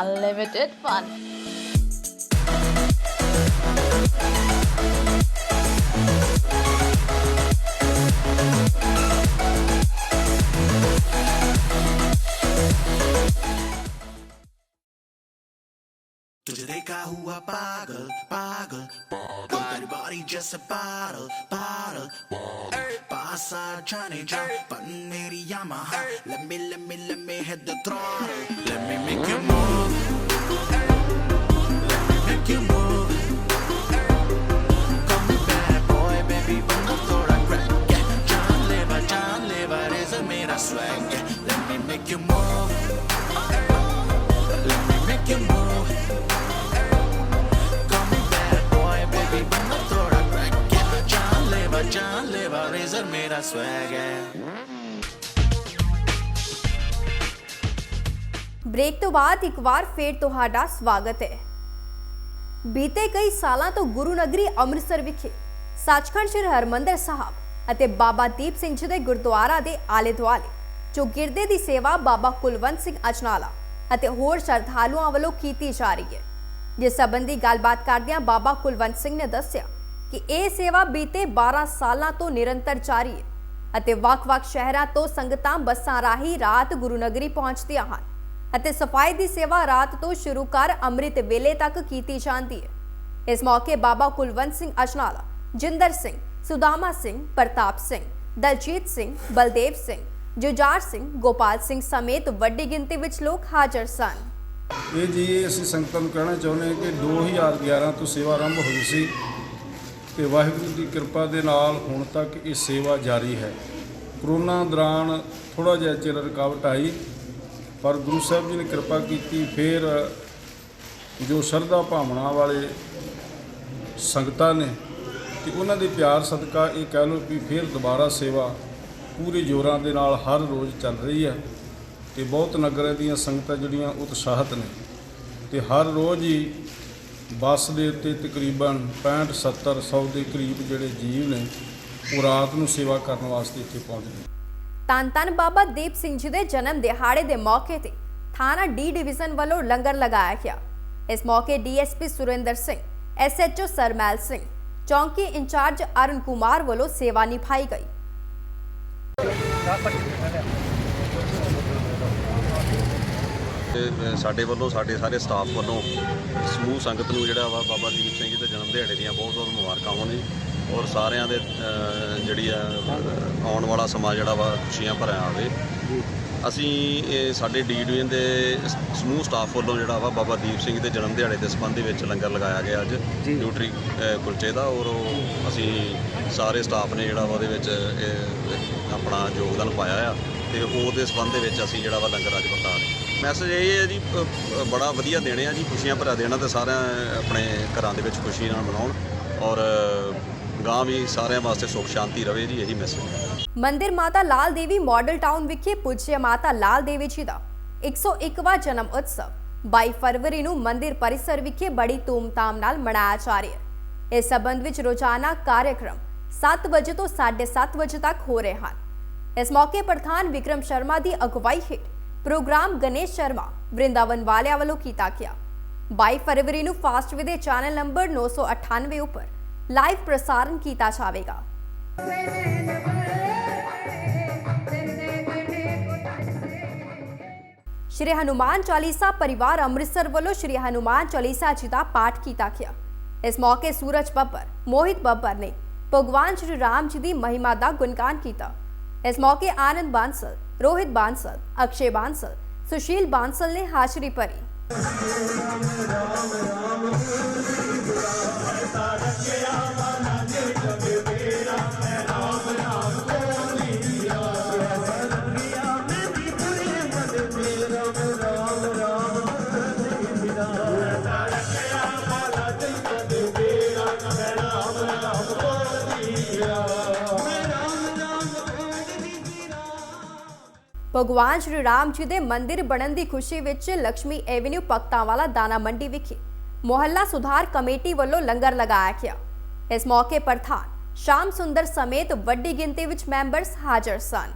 unlimited fun. तुझे देखा हुआ पागल पागल तेरी बॉडी जैसे पागल पागल side trying to drop Button near Yamaha Let me, let me, let me hit the throttle Let me make you move Let me make you move Call me bad boy, baby, vamos throw a crack Yeah, John Lever, John Lever is a made swag Yeah, let me make you move Let me make you move जानलेवा जानलेवा razor मेरा swag है break ਤੋਂ ਬਾਅਦ ਇੱਕ ਵਾਰ ਫੇਰ ਤੁਹਾਡਾ ਸਵਾਗਤ ਹੈ ਬੀਤੇ ਕਈ ਸਾਲਾਂ ਤੋਂ ਗੁਰੂ ਨਗਰੀ ਅੰਮ੍ਰਿਤਸਰ ਵਿਖੇ ਸੱਚਖੰਡ ਸ੍ਰੀ ਹਰਮੰਦਰ ਸਾਹਿਬ ਅਤੇ ਬਾਬਾ ਦੀਪ ਸਿੰਘ ਜੀ ਦੇ ਗੁਰਦੁਆਰਾ ਦੇ ਆਲੇ ਦੁਆਲੇ ਚੌਗਿਰਦੇ ਦੀ ਸੇਵਾ ਬਾਬਾ ਕੁਲਵੰਤ ਸਿੰਘ ਅਜਨਾਲਾ ਅਤੇ ਹੋਰ ਸ਼ਰਧਾਲੂਆਂ ਵੱਲੋਂ ਕੀਤੀ ਜਾ ਰਹੀ ਹੈ ਜਿਸ ਸੰਬੰਧੀ ਗੱਲਬਾਤ ਕਰਦਿਆਂ ਬਾਬਾ ਕੁਲਵੰਤ ਸਿੰਘ ਨੇ ਦੱਸਿਆ ਕਿ ਇਹ ਸੇਵਾ ਬੀਤੇ 12 ਸਾਲਾਂ ਤੋਂ ਨਿਰੰਤਰ ਜਾਰੀ ਹੈ ਅਤੇ ਵੱਖ-ਵੱਖ ਸ਼ਹਿਰਾਂ ਤੋਂ ਸੰਗਤਾਂ ਬੱਸਾਂ ਰਾਹੀਂ ਰਾਤ ਗੁਰੂ ਪਹੁੰਚਦੀਆਂ ਹਨ ਅਤੇ ਸਫ਼ਾਈ ਦੀ ਸੇਵਾ ਰਾਤ ਤੋਂ ਸ਼ੁਰੂ ਕਰ ਅੰਮ੍ਰਿਤ ਵੇਲੇ ਤੱਕ ਕੀਤੀ ਜਾਂਦੀ ਹੈ। ਇਸ ਮੌਕੇ ਬਾਬਾ ਕੁਲਵੰਤ ਸਿੰਘ ਅਜਨਾਲਾ, ਜਿੰਦਰ ਸਿੰਘ, ਸੁਦਾਮਾ ਸਿੰਘ, ਪ੍ਰਤਾਪ ਸਿੰਘ, ਦਲਜੀਤ ਸਿੰਘ, ਬਲਦੇਵ ਸਿੰਘ, ਜੁਝਾਰ ਸਿੰਘ, ਗੋਪਾਲ ਸਿੰਘ ਸਮੇਤ ਵੱਡੀ ਗਿਣਤੀ ਵਿੱਚ ਲੋਕ ਹਾਜ਼ਰ ਸਨ। ਇਹ ਜੀ ਅਸੀਂ ਸੰਗਤਾਂ ਨੂੰ ਕਹਿਣਾ ਚਾਹੁੰਦੇ ਹਾਂ ਕਿ 2011 ਤੋਂ ਸੇਵਾ ਆਰੰਭ ਹੋਈ ਸੀ। ਤੇ ਵਾਹਿਗੁਰੂ ਦੀ ਕਿਰਪਾ ਦੇ ਨਾਲ ਹੁਣ ਤੱਕ ਇਹ ਸੇਵਾ ਜਾਰੀ ਹੈ। ਕਰੋਨਾ ਦੌਰਾਨ ਥੋੜਾ ਜਿਹਾ ਚਿਰ ਰੁਕਾਵਟ ਆਈ, ਪਰ ਗੁਰੂ ਸਾਹਿਬ ਜੀ ਨੇ ਕਿਰਪਾ ਕੀਤੀ, ਫਿਰ ਜੋ ਸ਼ਰਧਾ ਭਾਵਨਾ ਵਾਲੇ ਸੰਗਤਾਂ ਨੇ ਤੇ ਉਹਨਾਂ ਦੇ ਪਿਆਰ ਸਦਕਾ ਇਹ ਕਹਿ ਲਓ ਵੀ ਫਿਰ ਦੁਬਾਰਾ ਸੇਵਾ ਪੂਰੇ ਜੋਰਾਂ ਦੇ ਨਾਲ ਹਰ ਰੋਜ਼ ਚੱਲ ਰਹੀ ਹੈ ਤੇ ਬਹੁਤ ਨਗਰਾਂ ਦੀਆਂ ਸੰਗਤਾਂ ਜਿਹੜੀਆਂ ਉਤਸ਼ਾਹਤ ਨੇ ਤੇ ਹਰ ਰੋਜ਼ ਹੀ ਬੱਸ ਦੇ ਉੱਤੇ ਤਕਰੀਬਨ 65 70 100 ਦੇ ਕਰੀਬ ਜਿਹੜੇ ਜੀਵ ਨੇ, ਉਹ ਰਾਤ ਨੂੰ ਸੇਵਾ ਕਰਨ ਵਾਸਤੇ ਇੱਥੇ ਪਹੁੰਚਦੇ ਨੇ। ਧੰਨ ਬਾਬਾ ਦੀਪ ਸਿੰਘ ਜੀ ਦੇ ਜਨਮ ਦਿਹਾੜੇ ਦੇ ਮੌਕੇ ਤੇ ਥਾਣਾ ਡੀ ਡਿਵੀਜ਼ਨ ਵੱਲੋਂ ਲੰਗਰ ਲਗਾਇਆ ਗਿਆ। ਇਸ ਮੌਕੇ ਡੀਐਸਪੀ ਸੁਰਿੰਦਰ ਸਿੰਘ ਐਸਐਚਓ ਸਰਮੈਲ ਸਿੰਘ, ਚੌਂਕੀ ਇੰਚਾਰਜ ਅਰੁਣ ਕੁਮਾਰ ਵੱਲੋਂ ਸੇਵਾ ਨਿਭਾਈ ਗਈ ਤੇ ਅ, ਸਾਡੇ ਵੱਲੋਂ ਸਾਡੇ ਸਾਰੇ ਸਟਾਫ ਵੱਲੋਂ ਸਮੂਹ ਸੰਗਤ ਨੂੰ ਜਿਹੜਾ ਵਾ ਬਾਬਾ ਦੀਪ ਸਿੰਘ ਜੀ ਦੇ ਜਨਮ ਦਿਹਾੜੇ ਦੀਆਂ ਬਹੁਤ ਬਹੁਤ ਮੁਬਾਰਕਾਂ ਹੋਣ ਜੀ। ਔਰ ਸਾਰਿਆਂ ਦੇ ਜਿਹੜੀ ਆ ਆਉਣ ਵਾਲਾ ਸਮਾਂ ਜਿਹੜਾ ਵਾ ਖੁਸ਼ੀਆਂ ਭਰਿਆ ਆਵੇ। ਅਸੀਂ ਇਹ ਸਾਡੇ ਡੀ ਡਿਵੀਜ਼ਨ ਦੇ ਸਮੂਹ ਸਟਾਫ ਵੱਲੋਂ ਜਿਹੜਾ ਵਾ ਬਾਬਾ ਦੀਪ ਸਿੰਘ ਦੇ ਜਨਮ ਦਿਹਾੜੇ ਦੇ ਸੰਬੰਧ ਦੇ ਵਿੱਚ ਲੰਗਰ ਲਗਾਇਆ ਗਿਆ ਅੱਜ। ਨਿਊਟਰੀ ਕੁਲਚੇ ਦਾ ਔਰ ਅਸੀਂ ਸਾਰੇ ਸਟਾਫ ਨੇ ਜਿਹੜਾ ਵਾ ਉਹਦੇ ਵਿੱਚ ਆਪਣਾ ਯੋਗਦਾਨ ਪਾਇਆ ਆ। ਤੇ ਉਹਦੇ ਸੰਬੰਧ ਦੇ ਵਿੱਚ ਅਸੀਂ ਜਿਹੜਾ ਵਾ ਲੰਗਰ ਅੱਜ ਵਰਤਾ ਮੈਸੇਜ ਇਹ ਹੈ ਜੀ ਬੜਾ ਵਧੀਆ ਦਿਨ ਆ ਜੀ, ਖੁਸ਼ੀਆਂ ਭਰਿਆ ਦੇਣਾ ਤੇ ਸਾਰਿਆਂ ਆਪਣੇ ਘਰਾਂ ਦੇ ਵਿੱਚ ਖੁਸ਼ੀ ਨਾਲ ਮਨਾਉਣ ਔਰ ਗਾਂ ਵੀ ਸਾਰਿਆਂ ਵਾਸਤੇ ਸੁੱਖ ਸ਼ਾਂਤੀ ਰਵੇ ਜੀ, ਇਹੀ ਮੈਸੇਜ ਮੰਦਿਰ ਮਾਤਾ ਲਾਲ ਦੇਵੀ ਮਾਡਲ ਟਾਊਨ ਵਿਖੇ ਪੂਜਯ ਮਾਤਾ ਲਾਲ ਦੇਵੀ ਜੀ ਦਾ 101ਵਾਂ ਜਨਮ ਉਤਸਵ। 22 ਫਰਵਰੀ ਨੂੰ ਮੰਦਿਰ ਪਰਿਸਰ ਵਿਖੇ ਬੜੀ ਧੂਮਧਾਮ ਨਾਲ ਮਨਾਇਆ ਜਾ ਰਿਹਾ ਹੈ। ਇਸ ਸਬੰਧ ਵਿੱਚ ਰੋਜ਼ਾਨਾ ਕਾਰਜਕ੍ਰਮ 7 ਵਜੇ ਤੋਂ 7:30 ਵਜੇ ਤੱਕ ਹੋ ਰਹੇ ਹਨ। ਇਸ ਮੌਕੇ ਪ੍ਰਧਾਨ ਵਿਕਰਮ ਸ਼ਰਮਾ ਦੀ ਅਗਵਾਈ ਹੇਠ ਪ੍ਰੋਗਰਾਮ ਗਣੇਸ਼ ਸ਼ਰਮਾ, ਵਰਿੰਦਾਵਨ ਵਾਲਿਆਂ ਵੱਲੋਂ ਕੀਤਾ ਗਿਆ। 22 ਫਰਵਰੀ ਨੂੰ ਫਾਸਟਵੇ ਦੇ ਚੈਨਲ ਨੰਬਰ 998 ਉੱਪਰ ਲਾਈਵ ਪ੍ਰਸਾਰਣ ਕੀਤਾ ਜਾਵੇਗਾ। ਸ਼੍ਰੀ ਹਨੂਮਾਨ ਚਾਲੀਸਾ ਪਰਿਵਾਰ ਅੰਮ੍ਰਿਤਸਰ ਵੱਲੋਂ ਸ਼੍ਰੀ ਹਨੂਮਾਨ ਚਾਲੀਸਾ ਜੀ ਦਾ ਪਾਠ ਕੀਤਾ ਗਿਆ। ਇਸ ਮੌਕੇ ਸੂਰਜ ਬੱਬਰ, ਮੋਹਿਤ ਬੱਬਰ ਨੇ ਭਗਵਾਨ ਸ਼੍ਰੀ ਰਾਮ ਜੀ ਦੀ ਮਹਿਮਾ ਦਾ ਗੁਣਗਾਨ ਕੀਤਾ। ਇਸ ਮੌਕੇ ਆਨੰਦ ਬਾਂਸਲ ਰੋਹਿਤ ਬਾਂਸਲ ਅਕਸ਼ੇ ਬਾਂਸਲ ਸੁਸ਼ੀਲ ਬਾਂਸਲ ਨੇ ਹਾਜ਼ਰੀ ਭਰੀ ਭਗਵਾਨ ਸ਼੍ਰੀ ਰਾਮ ਜੀ ਦੇ ਮੰਦਿਰ ਬਣਨ ਦੀ ਖੁਸ਼ੀ ਵਿੱਚ ਲక్ష్ਮੀ ਐਵਨਿਊ ਪਕਤਾਵਾਲਾ ਦਾਣਾ ਮੰਡੀ ਵਿਖੇ ਮੁਹੱਲਾ ਸੁਧਾਰ ਕਮੇਟੀ ਵੱਲੋਂ ਲੰਗਰ ਲਗਾਇਆ ਗਿਆ। ਇਸ ਮੌਕੇ ਪ੍ਰਧਾਨ ਸ਼ਾਮ ਸੁੰਦਰ ਸਮੇਤ ਵੱਡੀ ਗਿਣਤੀ ਵਿੱਚ ਮੈਂਬਰਸ ਹਾਜ਼ਰ ਸਨ।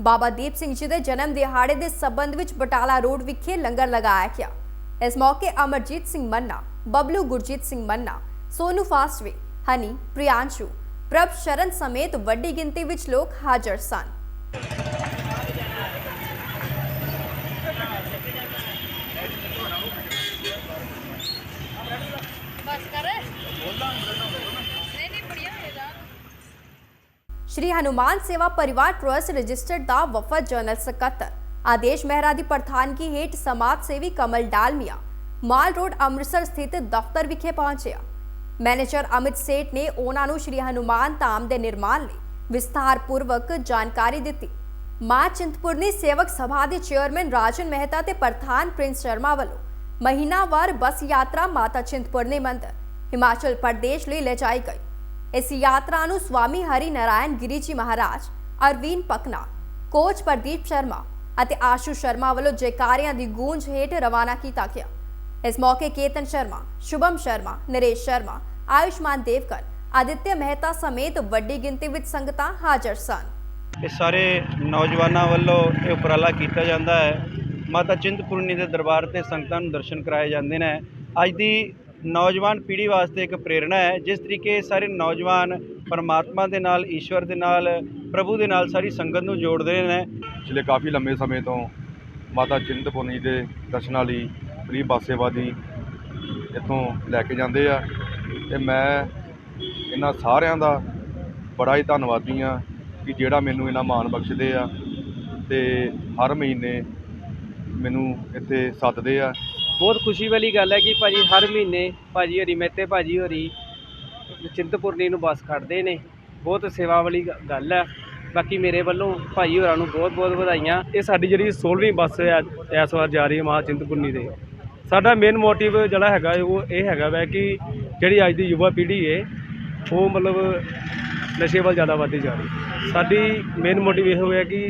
ਬਾਬਾ ਦੀਪ ਸਿੰਘ ਜੀ ਦੇ ਜਨਮ ਦਿਹਾੜੇ ਦੇ ਸਬੰਧ ਵਿੱਚ ਬਟਾਲਾ ਰੋਡ ਵਿਖੇ ਲੰਗਰ ਲਗਾਇਆ ਗਿਆ। ਇਸ ਮੌਕੇ ਅਮਰਜੀਤ ਸਿੰਘ ਮੰਨਾ, ਬਬਲੂ ਗੁਰਜੀਤ ਸਿੰਘ ਮੰਨਾ, ਸੋਨੂ ਫਾਸਟਵੇ ਹਨੀ, ਪ੍ਰਿਆੰਸ਼ੂ, ਪ੍ਰਭ ਸ਼ਰਨ ਸਮੇਤ ਵੱਡੀ ਗਿਣਤੀ ਵਿੱਚ ਲੋਕ ਹਾਜ਼ਰ ਸਨ। ਸ਼੍ਰੀ ਹਨੂਮਾਨ ਸੇਵਾ ਪਰਿਵਾਰ ਟਰਸਟ ਰਜਿਸਟਰਡ ਦਾ ਵਫਦ ਜਨਰਲ ਸਕੱਤਰ ਆਦੇਸ਼ ਮਹਿਰਾ ਦੀ ਪ੍ਰਧਾਨਗੀ ਹੇਠ ਸਮਾਜ ਸੇਵੀ ਕਮਲ ਡਾਲਮੀਆ ਮਾਲ ਰੋਡ ਅੰਮ੍ਰਿਤਸਰ ਸਥਿਤ ਦਫ਼ਤਰ ਵਿਖੇ ਪਹੁੰਚਿਆ ਮੈਨੇਜਰ ਅਮਿਤ ਸੇਠ ਨੇ ਉਹਨਾਂ ਨੂੰ ਸ਼੍ਰੀ ਹਨੂਮਾਨ ਧਾਮ ਦੇ ਨਿਰਮਾਣ ਲਈ ਵਿਸਥਾਰਪੂਰਵਕ ਜਾਣਕਾਰੀ ਦਿੱਤੀ ਮਾਂ ਚਿੰਤਪੁਰਨੀ ਸੇਵਕ ਸਭਾ ਦੇ ਚੇਅਰਮੈਨ ਰਾਜਨ ਮਹਿਤਾ ਤੇ ਪ੍ਰਧਾਨ ਪ੍ਰਿੰਸ ਸ਼ਰਮਾ ਵੱਲੋਂ ਮਹੀਨਾਵਾਰ ਬੱਸ ਯਾਤਰਾ ਮਾਤਾ ਚਿੰਤਪੁਰਨੀ ਮੰਦਰ ਹਿਮਾਚਲ ਪ੍ਰਦੇਸ਼ ਲਈ ਲਿਜਾਈ ਗਈ ਇਸ ਯਾਤਰਾ ਨੂੰ ਸਵਾਮੀ ਹਰੀ ਨਾਰਾਇਣ ਗਿਰੀ ਜੀ ਮਹਾਰਾਜ ਅਰਵੀਨ ਪਕਨਾ ਕੋਚ ਪ੍ਰਦੀਪ ਸ਼ਰਮਾ ਅਤੇ ਆਸ਼ੂ ਸ਼ਰਮਾ ਵੱਲੋਂ ਜੈਕਾਰਿਆਂ ਦੀ ਗੂੰਜ ਹੇਠ ਰਵਾਨਾ ਕੀਤਾ ਗਿਆ। ਇਸ ਮੌਕੇ ਕੇਤਨ ਸ਼ਰਮਾ, ਸ਼ੁਭਮ ਸ਼ਰਮਾ, ਨਰੇਸ਼ ਸ਼ਰਮਾ, ਆਯੁਸ਼ਮਾਨ ਦੇਵਕਰ, ਆਦਿਤਿਆ ਮਹਿਤਾ ਸਮੇਤ ਵੱਡੀ ਗਿਣਤੀ ਵਿੱਚ ਸੰਗਤਾਂ ਹਾਜ਼ਰ ਸਨ। ਇਹ ਸਾਰੇ ਨੌਜਵਾਨਾਂ ਵੱਲੋਂ ਇਹ ਉਪਰਾਲਾ ਕੀਤਾ ਜਾਂਦਾ ਹੈ। ਮਾਤਾ ਚਿੰਤਪੁਰਨੀ ਦੇ ਦਰਬਾਰ ਤੇ ਸੰਗਤਾਂ ਨੂੰ ਦਰਸ਼ਨ ਕਰਾਏ ਜਾਂਦੇ ਨੇ। ਅੱਜ ਦੀ ਨੌਜਵਾਨ ਪੀੜ੍ਹੀ ਵਾਸਤੇ ਇੱਕ ਪ੍ਰੇਰਣਾ ਹੈ। ਜਿਸ ਤਰੀਕੇ ਸਾਰੇ ਨੌਜਵਾਨ ਪਰਮਾਤਮਾ ਦੇ ਨਾਲ, ਈਸ਼ਵਰ ਦੇ ਨਾਲ, ਪ੍ਰਭੂ ਦੇ ਨਾਲ ਸਾਰੀ ਸੰਗਤ ਨੂੰ ਜੋੜਦੇ ਨੇ। ਪਿਛਲੇ ਕਾਫੀ ਲੰਮੇ ਸਮੇਂ ਤੋਂ ਮਾਤਾ ਚਿੰਤਪੁਰਨੀ ਦੇ ਦਰਸ਼ਨਾਂ ਲਈ ਫ੍ਰੀ ਬੱਸ ਸੇਵਾ ਦੀ ਇੱਥੋਂ ਲੈ ਕੇ ਜਾਂਦੇ ਆ। ਤੇ ਮੈਂ ਇਹਨਾਂ ਸਾਰਿਆਂ ਦਾ ਬੜਾ ਹੀ ਧੰਨਵਾਦੀ ਆ ਕਿ ਜਿਹੜਾ ਮੈਨੂੰ ਇਹਨਾਂ ਮਾਣ ਬਖਸ਼ਦੇ ਆ ਤੇ ਹਰ ਮਹੀਨੇ ਮੈਨੂੰ ਇੱਥੇ ਸੱਦਦੇ ਆ। ਬਹੁਤ ਖੁਸ਼ੀ ਵਾਲੀ ਗੱਲ ਹੈ ਕਿ ਭਾਜੀ ਹਰ ਮਹੀਨੇ ਭਾਜੀ ਹਰੀ ਮਹਿਤੇ ਭਾਜੀ ਹੋਰੀ ਚਿੰਤਪੁਰਨੀ ਨੂੰ ਬੱਸ ਖੜਦੇ ਨੇ। ਬਹੁਤ ਸੇਵਾ ਵਾਲੀ ਗ- ਗੱਲ ਹੈ। ਬਾਕੀ ਮੇਰੇ ਵੱਲੋਂ ਭਾਈ ਹੋਰਾਂ ਨੂੰ ਬਹੁਤ ਬਹੁਤ ਵਧਾਈਆਂ। ਇਹ ਸਾਡੀ ਜਿਹੜੀ 16ਵੀਂ ਬੱਸ ਹੈ, ਇਸ ਵਾਰ ਜਾ ਰਹੀ ਹੈ ਮਹਾ ਚਿੰਤਪੁਰਨੀ ਦੇ। ਸਾਡਾ ਮੇਨ ਮੋਟਿਵ ਜਿਹੜਾ ਹੈਗਾ, ਉਹ ਇਹ ਹੈਗਾ ਵੈ ਕਿ ਜਿਹੜੀ ਅੱਜ ਦੀ ਯੁਵਾ ਪੀੜ੍ਹੀ ਹੈ, ਉਹ ਮਤਲਬ ਨਸ਼ੇ ਵੱਲ ਜ਼ਿਆਦਾ ਵੱਧਦੀ ਜਾ ਰਹੀ ਹੈ। ਸਾਡੀ ਮੇਨ ਮੋਟਿਵ ਇਹ ਹੋਇਆ ਕਿ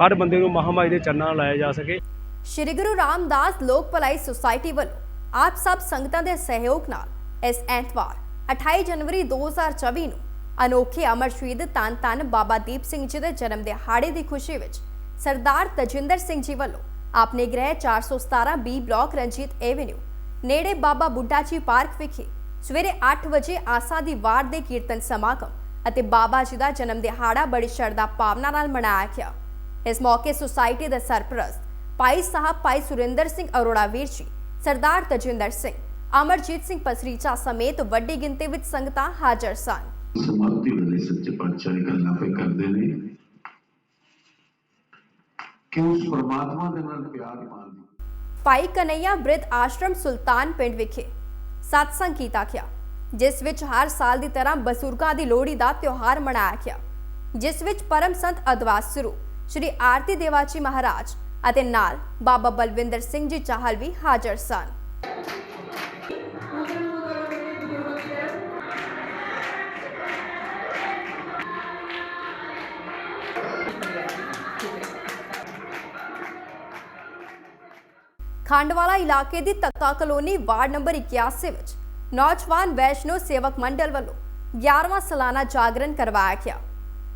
ਹਰ ਬੰਦੇ ਨੂੰ ਮਹਾਮਾਈ ਦੇ ਚਰਨਾਂ ਨਾਲ ਲਾਇਆ ਜਾ ਸਕੇ। ਸ਼੍ਰੀ ਗੁਰੂ ਰਾਮਦਾਸ ਲੋਕ ਭਲਾਈ ਸੁਸਾਇਟੀ ਵੱਲੋਂ ਆਪ ਸਭ ਸੰਗਤਾਂ ਦੇ ਸਹਿਯੋਗ ਨਾਲ ਇਸ ਐਤਵਾਰ 28 ਜਨਵਰੀ 2024 ਨੂੰ ਅਨੋਖੇ ਅਮਰ ਸ਼ਹੀਦ ਤਨ ਧੰਨ ਬਾਬਾ ਦੀਪ ਸਿੰਘ ਜੀ ਦੇ ਜਨਮ ਦਿਹਾੜੇ ਦੀ ਖੁਸ਼ੀ ਵਿੱਚ ਸਰਦਾਰ ਤਜਿੰਦਰ ਸਿੰਘ ਜੀ ਵੱਲੋਂ ਆਪਣੇ ਗ੍ਰਹਿ 417 ਬੀ ਬਲਾਕ ਰਣਜੀਤ ਐਵੇਨਿਊ ਨੇੜੇ ਬਾਬਾ ਬੁੱਢਾ ਜੀ ਪਾਰਕ ਵਿਖੇ ਸਵੇਰੇ 8 ਵਜੇ ਆਸਾ ਦੀ ਵਾਰ ਦੇ ਕੀਰਤਨ ਸਮਾਗਮ ਅਤੇ ਬਾਬਾ ਜੀ ਦਾ ਜਨਮ ਦਿਹਾੜਾ ਬੜੀ ਸ਼ਰਧਾ ਭਾਵਨਾ ਨਾਲ ਮਨਾਇਆ ਗਿਆ। ਇਸ ਮੌਕੇ ਸੁਸਾਇਟੀ ਦੇ ਸਰਪ੍ਰਸਤ ਭਾਈ ਸਾਹਿਬ ਭਾਈ ਸੁਰਿੰਦਰ ਸਿੰਘ ਅਰੋੜਾ ਵੀਰ ਜੀ, ਸਰਦਾਰ ਤਜਿੰਦਰ ਸਿੰਘ, ਅਮਰਜੀਤ ਸਿੰਘ ਪਸਰੀਚਾ ਸਮੇਤ ਵੱਡੀ ਗਿਣਤੀ ਵਿੱਚ ਸੰਗਤਾਂ ਹਾਜ਼ਰ ਸਨ। ਸਮਾਪਤੀ ਵੇਲੇ ਸੱਚੇ ਪਾਤਸ਼ਾਹ ਇਹ ਗੱਲਾਂ ਪੇ ਕਰਦੇ ਨੇ ਕਿ ਉਸ ਪਰਮਾਤਮਾ ਦੇ ਨਾਲ ਪਿਆਰ ਪਾਉਣ ਭਾਈ ਕਨਈਆ ਬ੍ਰਿਧ ਆਸ਼ਰਮ ਸੁਲਤਾਨ ਪਿੰਡ ਵਿਖੇ ਸਤਸੰਗ ਕੀਤਾ ਗਿਆ ਜਿਸ ਵਿੱਚ ਹਰ ਸਾਲ ਦੀ ਤਰ੍ਹਾਂ ਬਜ਼ੁਰਗਾਂ ਦੀ ਲੋਹੜੀ ਦਾ ਤਿਉਹਾਰ ਮਨਾਇਆ ਗਿਆ। ਜਿਸ ਵਿੱਚ ਪਰਮ ਸੰਤ ਅਦਵਾਸ ਸਰੂ, ਸ਼੍ਰੀ ਆਰਤੀ ਦੇਵਾਚੀ ਮਹਾਰਾਜ ਅਤੇ ਨਾਲ ਬਾਬਾ ਬਲਵਿੰਦਰ ਸਿੰਘ ਜੀ ਚਾਹਲ ਵੀ ਹਾਜ਼ਰ ਸਨ। ਖੰਡਵਾਲਾ ਇਲਾਕੇ ਦੀ ਤੱਕਾ ਕਲੋਨੀ ਵਾਰਡ ਨੰਬਰ 81 ਵਿੱਚ ਨੌਜਵਾਨ ਵੈਸ਼ਨੋ ਸੇਵਕ ਮੰਡਲ ਵੱਲੋਂ 11ਵਾਂ ਸਾਲਾਨਾ ਜਾਗਰਣ ਕਰਵਾਇਆ ਗਿਆ।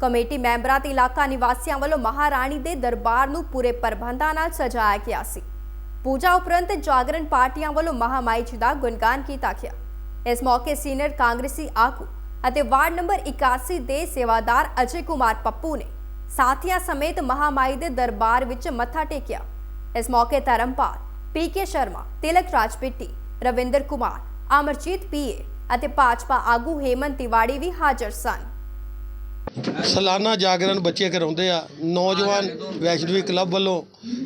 ਕਮੇਟੀ ਮੈਂਬਰਾਂ ਤੇ ਇਲਾਕਾ ਨਿਵਾਸੀਆਂ ਵੱਲੋਂ ਮਹਾਰਾਣੀ ਦੇ ਦਰਬਾਰ ਨੂੰ ਪੂਰੇ ਪ੍ਰਬੰਧਾਂ ਨਾਲ ਸਜਾਇਆ ਗਿਆ ਸੀ। ਪੂਜਾ ਉਪਰੰਤ ਜਾਗਰਣ ਪਾਰਟੀਆਂ ਵੱਲੋਂ ਮਹਾਮਾਈ ਜੀ ਦਾ ਗੁਣਗਾਨ ਕੀਤਾ ਗਿਆ। ਇਸ ਮੌਕੇ ਸੀਨੀਅਰ ਕਾਂਗਰਸੀ ਆਗੂ ਅਤੇ ਵਾਰਡ ਨੰਬਰ 81 ਦੇ ਸੇਵਾਦਾਰ ਅਜੇ ਕੁਮਾਰ ਪੱਪੂ ਨੇ ਸਾਥੀਆਂ ਸਮੇਤ ਮਹਾਮਾਈ ਦੇ ਦਰਬਾਰ ਵਿੱਚ ਮੱਥਾ ਟੇਕਿਆ। ਇਸ ਮੌਕੇ ਧਰਮਪਾਲ ਪੀ ਕੇ ਸ਼ਰਮਾ, ਤਿਲਕ ਰਾਜਪਿੱਟੀ, ਰਵਿੰਦਰ ਕੁਮਾਰ, ਅਮਰਜੀਤ ਪੀਏ ਅਤੇ ਭਾਜਪਾ ਆਗੂ ਹੇਮੰਤ ਤਿਵਾੜੀ ਵੀ ਹਾਜ਼ਰ ਸਨ। ਸਾਲਾਨਾ ਜਾਗਰਣ ਬੱਚੇ ਕਰਾਉਂਦੇ ਆ। ਨੌਜਵਾਨ ਵੈਸ਼ਨਵੀ ਕਲੱਬ ਵੱਲੋਂ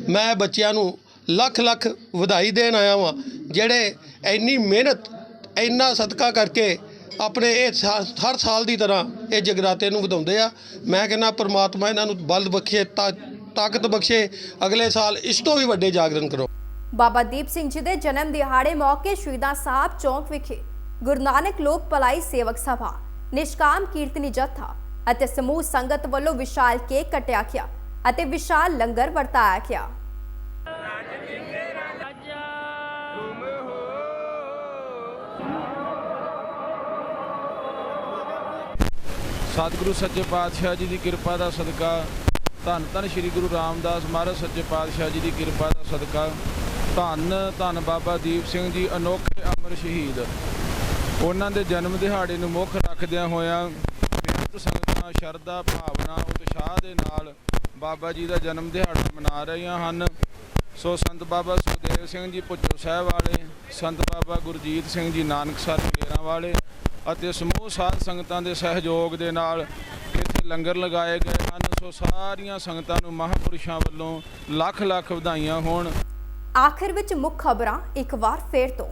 ਮੈਂ ਬੱਚਿਆਂ ਨੂੰ ਲੱਖ ਲੱਖ ਵਧਾਈ ਦੇਣ ਆਇਆ ਵਾਂ, ਜਿਹੜੇ ਇੰਨੀ ਮਿਹਨਤ, ਇੰਨਾ ਸਦਕਾ ਕਰਕੇ ਆਪਣੇ ਇਹ ਹਰ ਸਾਲ ਦੀ ਤਰ੍ਹਾਂ ਇਹ ਜਗਰਾਤੇ ਨੂੰ ਵਧਾਉਂਦੇ ਆ। ਮੈਂ ਕਹਿੰਦਾ ਪ੍ਰਮਾਤਮਾ ਇਹਨਾਂ ਨੂੰ ਬਲ ਬਖਸ਼ੇ, ਤਾ- ਤਾਕਤ ਬਖਸ਼ੇ, ਅਗਲੇ ਸਾਲ ਇਸ ਤੋਂ ਵੀ ਵੱਡੇ ਜਾਗਰਣ ਕਰੋ। ਬਾਬਾ ਦੀਪ ਸਿੰਘ ਜੀ ਦੇ ਜਨਮ ਦਿਹਾੜੇ ਮੌਕੇ ਸ਼ਹੀਦਾਂ ਸਾਹਿਬ ਚੌਂਕ ਵਿਖੇ ਗੁਰੂ ਨਾਨਕ ਲੋਕ ਭਲਾਈ ਸੇਵਕ ਸਭਾ, ਨਿਸ਼ਕਾਮ ਕੀਰਤਨੀ ਜਥਾ ਅਤੇ ਸਮੂਹ ਸੰਗਤ ਵੱਲੋਂ ਵਿਸ਼ਾਲ ਕੇਕ ਕੱਟਿਆ ਗਿਆ ਅਤੇ ਵਿਸ਼ਾਲ ਲੰਗਰ ਵਰਤਾਇਆ ਗਿਆ। ਸਤਿਗੁਰੂ ਸੱਚੇ ਪਾਤਸ਼ਾਹ ਜੀ ਦੀ ਕਿਰਪਾ ਦਾ ਸਦਕਾ, ਧੰਨ ਧੰਨ ਸ੍ਰੀ ਗੁਰੂ ਰਾਮਦਾਸ ਮਹਾਰਾਜ ਸੱਚੇ ਪਾਤਸ਼ਾਹ ਜੀ ਦੀ ਕਿਰਪਾ ਦਾ ਸਦਕਾ। ਧੰਨ ਧੰਨ ਬਾਬਾ ਦੀਪ ਸਿੰਘ ਜੀ, ਅਨੋਖੇ ਅਮਰ ਸ਼ਹੀਦ। ਉਹਨਾਂ ਦੇ ਜਨਮ ਦਿਹਾੜੇ ਨੂੰ ਮੁੱਖ ਰੱਖਦਿਆਂ ਹੋਇਆਂ ਬੇਅੰਤ ਸੰਗਤਾਂ, ਸ਼ਰਧਾ, ਭਾਵਨਾ, ਉਤਸ਼ਾਹ ਦੇ ਨਾਲ ਬਾਬਾ ਜੀ ਦਾ ਜਨਮ ਦਿਹਾੜਾ ਮਨਾ ਰਹੀਆਂ ਹਨ। ਸੋ ਸੰਤ ਬਾਬਾ ਸੁਖਦੇਵ ਸਿੰਘ ਜੀ ਭੁੱਚੋ ਸਾਹਿਬ ਵਾਲੇ, ਸੰਤ ਬਾਬਾ ਗੁਰਜੀਤ ਸਿੰਘ ਜੀ ਨਾਨਕਸਰ ਕਲੇਰਾਂ ਵਾਲੇ ਅਤੇ ਸਮੂਹ ਸਾਧ ਸੰਗਤਾਂ ਦੇ ਸਹਿਯੋਗ ਦੇ ਨਾਲ ਇੱਥੇ ਲੰਗਰ ਲਗਾਏ ਗਏ ਹਨ। ਸੋ ਸਾਰੀਆਂ ਸੰਗਤਾਂ ਨੂੰ ਮਹਾਂਪੁਰਸ਼ਾਂ ਵੱਲੋਂ ਲੱਖ ਲੱਖ ਵਧਾਈਆਂ ਹੋਣ। ਆਖਿਰ ਵਿੱਚ ਮੁੱਖ ਖਬਰਾਂ ਇੱਕ ਵਾਰ ਫੇਰ ਤੋਂ।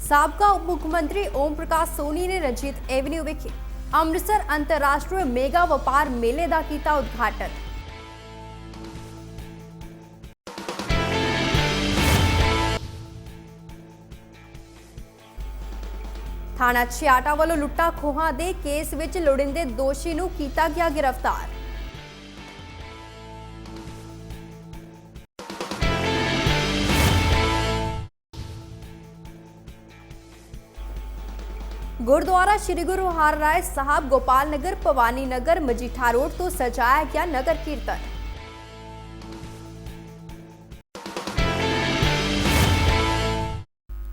ਸਾਬਕਾ ਉਪ ਮੁੱਖ ਮੰਤਰੀ ਓਮ ਪ੍ਰਕਾਸ਼ ਸੋਨੀ ਨੇ ਰਣਜੀਤ ਐਵਨਿਊ ਵਿਖੇ ਅੰਮ੍ਰਿਤਸਰ ਅੰਤਰਰਾਸ਼ਟਰੀ ਮੇਗਾ ਵਪਾਰ ਮੇਲੇ ਦਾ ਕੀਤਾ ਉਦਘਾਟਨ। ਥਾਣਾ ਛਿਆਟਾ ਵੱਲੋਂ ਲੁੱਟਾਂ ਖੋਹਾਂ ਦੇ ਕੇਸ ਵਿੱਚ ਲੋੜਿੰਦੇ ਦੋਸ਼ੀ ਨੂੰ ਕੀਤਾ ਗਿਆ ਗ੍ਰਿਫਤਾਰ। ਗੁਰਦੁਆਰਾ ਸ੍ਰੀ ਗੁਰੂ ਹਰਰਾਏ ਸਾਹਿਬ ਗੋਪਾਲ ਨਗਰ ਭਵਾਨੀ ਨਗਰ ਮਜੀਠਾ ਰੋਡ ਤੋਂ ਸਜਾਇਆ ਗਿਆ ਨਗਰ ਕੀਰਤਨ।